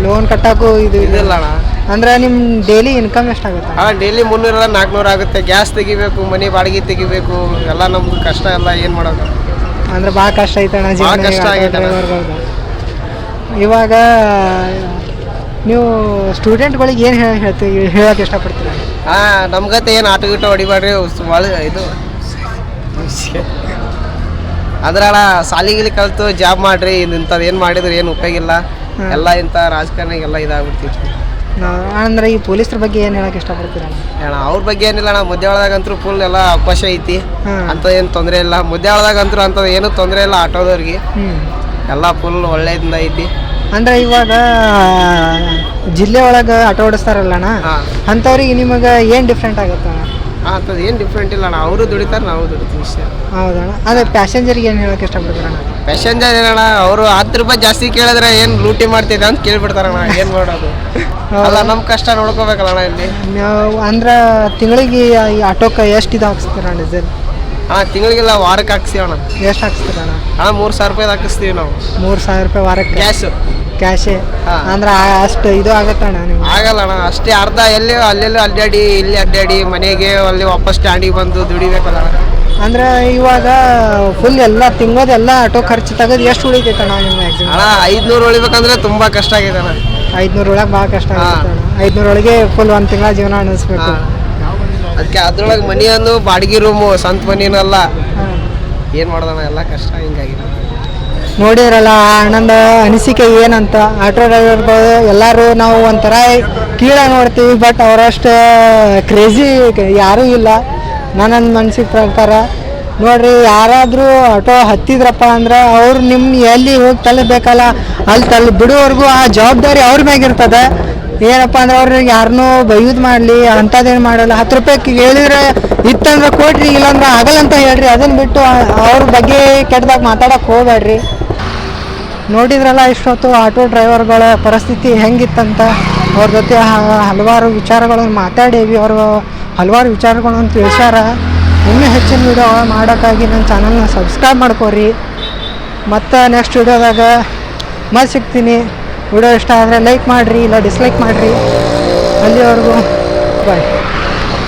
ಲೋನ್ ಕಟ್ಟಕ್ಕೂ ಇದು ಇದು ಇದಿಲ್ಲ ಅಣ್ಣ. ಅಂದ್ರೆ ನಿಮ್ಮ ಡೈಲಿ ಇನ್ಕಮ್ ಎಷ್ಟಾಗುತ್ತೆ? ಹಾ ಡೈಲಿ ಮುನ್ನೂರ ನಾಲ್ಕುನೂರು ಆಗುತ್ತೆ. ಗ್ಯಾಸ್ ತೆಗಿಬೇಕು ಮನೆ ಬಾಡಿಗೆ ತೆಗಿಬೇಕು ಎಲ್ಲ ನಮ್ದು ಕಷ್ಟ ಎಲ್ಲ ಏನು ಮಾಡೋದು? ಅಂದ್ರೆ ಭಾಳ ಕಷ್ಟ ಐತಣ್ಣ ಭಾಳ ಜೀವನ ಕಷ್ಟ. ಡ್ರೈವರ್ಗಳ್ದು. ಇವಾಗ ನೀವು ಸ್ಟೂಡೆಂಟ್ಗಳಿಗೆ ಏನು ಹೇಳಿ ಹೇಳ್ತೀವಿ ಹೇಳಕ್ಕೆ ಇಷ್ಟಪಡ್ತೀರಾ? ಹಾ ನಮ್ಗತ್ತೆ ಏನು ಆಟೋ ಗೀಟೋ ಹೊಡಿಬೇಡ್ರಿ ಒಳ ಇದು. ಅದ್ರಾಳ ಸಾಲಿಗಿಲಿ ಸಾಲಿ ಗಿಲಿ ಕಲ್ತು ಜಾಬ್ ಮಾಡ್ರಿ ಇಂಥದ್ದು ಏನು ಮಾಡಿದ್ರೆ ಏನು ಉಪಯೋಗ ಇಲ್ಲ. ಎಲ್ಲ ಇಂಥ ರಾಜಕಾರಣಿಗೆಲ್ಲ ಇದಾಗ್ಬಿಡ್ತಿತ್ತು. ಅಂದ್ರೆ ಈ ಪೊಲೀಸ್ ಬಗ್ಗೆ ಏನು ಹೇಳಕ್ ಇಷ್ಟಪಡ್ತೀರಾ? ಅಣ್ಣ ಅವ್ರ ಬಗ್ಗೆ ಏನಿಲ್ಲ ಅಣ್ಣ ಮುದ್ದೆಳದಾಗಂತೂ ಫುಲ್ ಎಲ್ಲ ಅವಕಾಶ ಐತಿ. ಅಂತ ಏನು ತೊಂದರೆ ಇಲ್ಲ. ಮುದ್ದೆಳದಾಗಂತೂ ಅಂಥದ್ದು ಏನು ತೊಂದರೆ ಇಲ್ಲ ಆಟೋದವ್ರಿಗೆ. ಎಲ್ಲ ಫುಲ್ ಒಳ್ಳೇದಿಂದ ಐತಿ. ಅಂದ್ರೆ ಇವಾಗ ಜಿಲ್ಲೆ ಒಳಗೆ ಆಟೋ ಓಡಿಸ್ತಾರಲ್ಲಣ್ಣ? ಅಂತವ್ರಿಗೆ ಅಂಥವ್ರಿಗೆ ನಿಮಗೆ ಏನು ಡಿಫ್ರೆಂಟ್ ಆಗುತ್ತೆ ಅಣ್ಣ ಅಂಥದ್ದು ಏನು ಡಿಫ್ರೆಂಟ್ ಇಲ್ಲ ಅಣ್ಣ. ಅವರು ದುಡಿತಾರೆ ನಾವು ದುಡಿತೀವಿ ಇಷ್ಟೇ. ಹೌದಣ್ಣ. ಅದೇ ಪ್ಯಾಸೆಂಜರ್ಗೆ ಏನು ಹೇಳಕ್ಕೆ ಇಷ್ಟಪಡ್ತೀರಣ್ಣ? ಪ್ಯಾಸೆಂಜರ್ ಏನಣ್ಣ ಅವರು ಹತ್ತು ರೂಪಾಯಿ ಜಾಸ್ತಿ ಕೇಳಿದ್ರೆ ಏನು ಲೂಟಿ ಮಾಡ್ತಿದ್ದೆ ಅಂತ ಕೇಳ್ಬಿಡ್ತಾರಣ್ಣ. ಏನು ಮಾಡೋದು? ಅಲ್ಲ ನಮ್ಮ ಕಷ್ಟ ನೋಡ್ಕೋಬೇಕಲ್ಲ ಅಣ್ಣ ಇಲ್ಲಿ. ನಾವು ಅಂದ್ರೆ ತಿಂಗಳಿಗೆ ಈ ಆಟೋಕ್ಕೆ ಎಷ್ಟು ಇದು ಹಾಕ್ಸ್ತೀರ ಡೀಸೆಲ್ ಅಣ್ಣ ತಿಂಗಳಿಗೆಲ್ಲ ವಾರಕ್ಕೆ ಹಾಕ್ಸ್ತೀವಿ ಅಣ್ಣ. ಎಷ್ಟು ಹಾಕ್ಸ್ತೀರ ಅಣ್ಣ ಅಣ್ಣ ಮೂರು ಸಾವಿರ ರೂಪಾಯಿ ಹಾಕಿಸ್ತೀವಿ ನಾವು. ಮೂರು ಸಾವಿರ ರೂಪಾಯಿ ವಾರಕ್ಕೆ? ಕ್ಯಾಶು ಕ್ಯಾಶೇ ಹಾ. ಅಂದ್ರೆ ಆ- ಅಷ್ಟು ಇದು ಆಗತ್ತಣ್ಣ ನೀವು ಆಗಲ್ಲ ಅಣ್ಣ ಅಷ್ಟೇ ಅರ್ಧ ಎಲ್ಲಿ ಅಲ್ಲೆಲ್ಲೂ ಅಡ್ಡಾಡಿ ಇಲ್ಲಿ ಅಡ್ಡಾಡಿ ಮನೆಗೆ ಅಲ್ಲಿ ವಾಪಸ್ ಸ್ಟ್ಯಾಂಡಿಗೆ ಬಂದು ದುಡಿಬೇಕಲ್ಲ ಅಣ್ಣ. ಅಂದ್ರೆ ಇವಾಗ ಫುಲ್ ಎಲ್ಲ ತಿಂಗಳದೆಲ್ಲ ಆಟೋ ಖರ್ಚು ತೆಗೆದು ಎಷ್ಟು ಉಳಿತೈತಣ್ಣ ನಿಮ್ಮ ಮ್ಯಾಕ್ಸಿಮಮ್ ಅಣ್ಣ ಐದ್ನೂರು ಉಳಿಬೇಕಂದ್ರೆ ತುಂಬಾ ಕಷ್ಟ ಆಗಿದೆ ಅಣ್ಣ. ಐದ್ನೂರು ಒಳಗೆ ಭಾಳ ಕಷ್ಟ ಹಾ. ಆಗುತ್ತೆ ಅಣ್ಣ. ಐದ್ನೂರು ಒಳಗೆ ಫುಲ್ ಒಂದು ತಿಂಗಳ ಜೀವನ ಅನ್ನಿಸ್ಬೇಕು ಅದಕ್ಕೆ ಅದ್ರೊಳಗೆ ಮನಿ ಬಾಡಿಗೆ ರೂಮು ಸ್ವಂತ ಮನಿನಲ್ಲ ಏನು ಮಾಡೋದಣ್ಣ ಎಲ್ಲ ಕಷ್ಟ ಹಿಂಗಾಗಿದೆ ನೋಡಿದ್ರಲ್ಲ ಆ ಅಣ್ಣಂದ ಅನಿಸಿಕೆ ಏನಂತ? ಆಟೋ ಡ್ರೈವರ್ಗಳು ಎಲ್ಲರೂ ನಾವು ಒಂಥರ ಕೀಳ ನೋಡ್ತೀವಿ, ಬಟ್ ಅವರಷ್ಟು ಕ್ರೇಜಿ ಯಾರೂ ಇಲ್ಲ. ನನ್ನ ಮನ್ಸಿಗೆ ಪ್ರಕಾರ. ನೋಡ್ರಿ, ಯಾರಾದರೂ ಆಟೋ ಹತ್ತಿದ್ರಪ್ಪ ಅಂದ್ರೆ ಅವ್ರು ನಿಮ್ಮ ಎಲ್ಲಿ ಹೋಗಿ ತಲುಪಬೇಕಲ್ಲ ಅಲ್ಲಿ ತಲು ಬಿಡುವವರೆಗೂ ಆ ಜವಾಬ್ದಾರಿ ಅವ್ರ ಮ್ಯಾಗಿರ್ತದೆ. ಏನಪ್ಪ ಅಂದ್ರೆ ಅವ್ರಿಗೆ ಯಾರನ್ನೂ ಬೈಯುದು ಮಾಡಲಿ, ಅಂಥದ್ದೇನು ಮಾಡಲ್ಲ. ಹತ್ತು ರೂಪಾಯಿ ಹೇಳಿದ್ರೆ ಇತ್ತಂದ್ರೆ ಕೊಡ್ರಿ, ಇಲ್ಲಾಂದ್ರೆ ಆಗಲ್ಲ ಅಂತ ಹೇಳ್ರಿ. ಅದನ್ನ ಬಿಟ್ಟು ಅವ್ರ ಬಗ್ಗೆ ಕೆಟ್ಟದಾಗ ಮಾತಾಡೋಕೆ ಹೋಗ್ಬೇಡ್ರಿ. ನೋಡಿದ್ರಲ್ಲ ಇಷ್ಟೊತ್ತು ಆಟೋ ಡ್ರೈವರ್ಗಳ ಪರಿಸ್ಥಿತಿ ಹೆಂಗಿತ್ತಂತ? ಅವ್ರ ಜೊತೆ ಹಲವಾರು ವಿಚಾರಗಳನ್ನು ಮಾತಾಡೇವಿ. ಅವರು ಹಲವಾರು ವಿಚಾರಗಳನ್ನು ತಿಳಿಸ್ಯಾರ. ಇನ್ನೂ ಹೆಚ್ಚಿನ ವಿಡಿಯೋ ಮಾಡೋಕ್ಕಾಗಿ ನನ್ನ ಚಾನಲ್ನ ಸಬ್ಸ್ಕ್ರೈಬ್ ಮಾಡ್ಕೋರಿ. ಮತ್ತು ನೆಕ್ಸ್ಟ್ ವಿಡಿಯೋದಾಗ ಮತ್ತೆ ಸಿಗ್ತೀನಿ. ವಿಡಿಯೋ ಇಷ್ಟ ಆದರೆ ಲೈಕ್ ಮಾಡಿರಿ, ಇಲ್ಲ ಡಿಸ್ಲೈಕ್ ಮಾಡಿರಿ. ಅಲ್ಲಿವರೆಗೂ ಬಾಯ್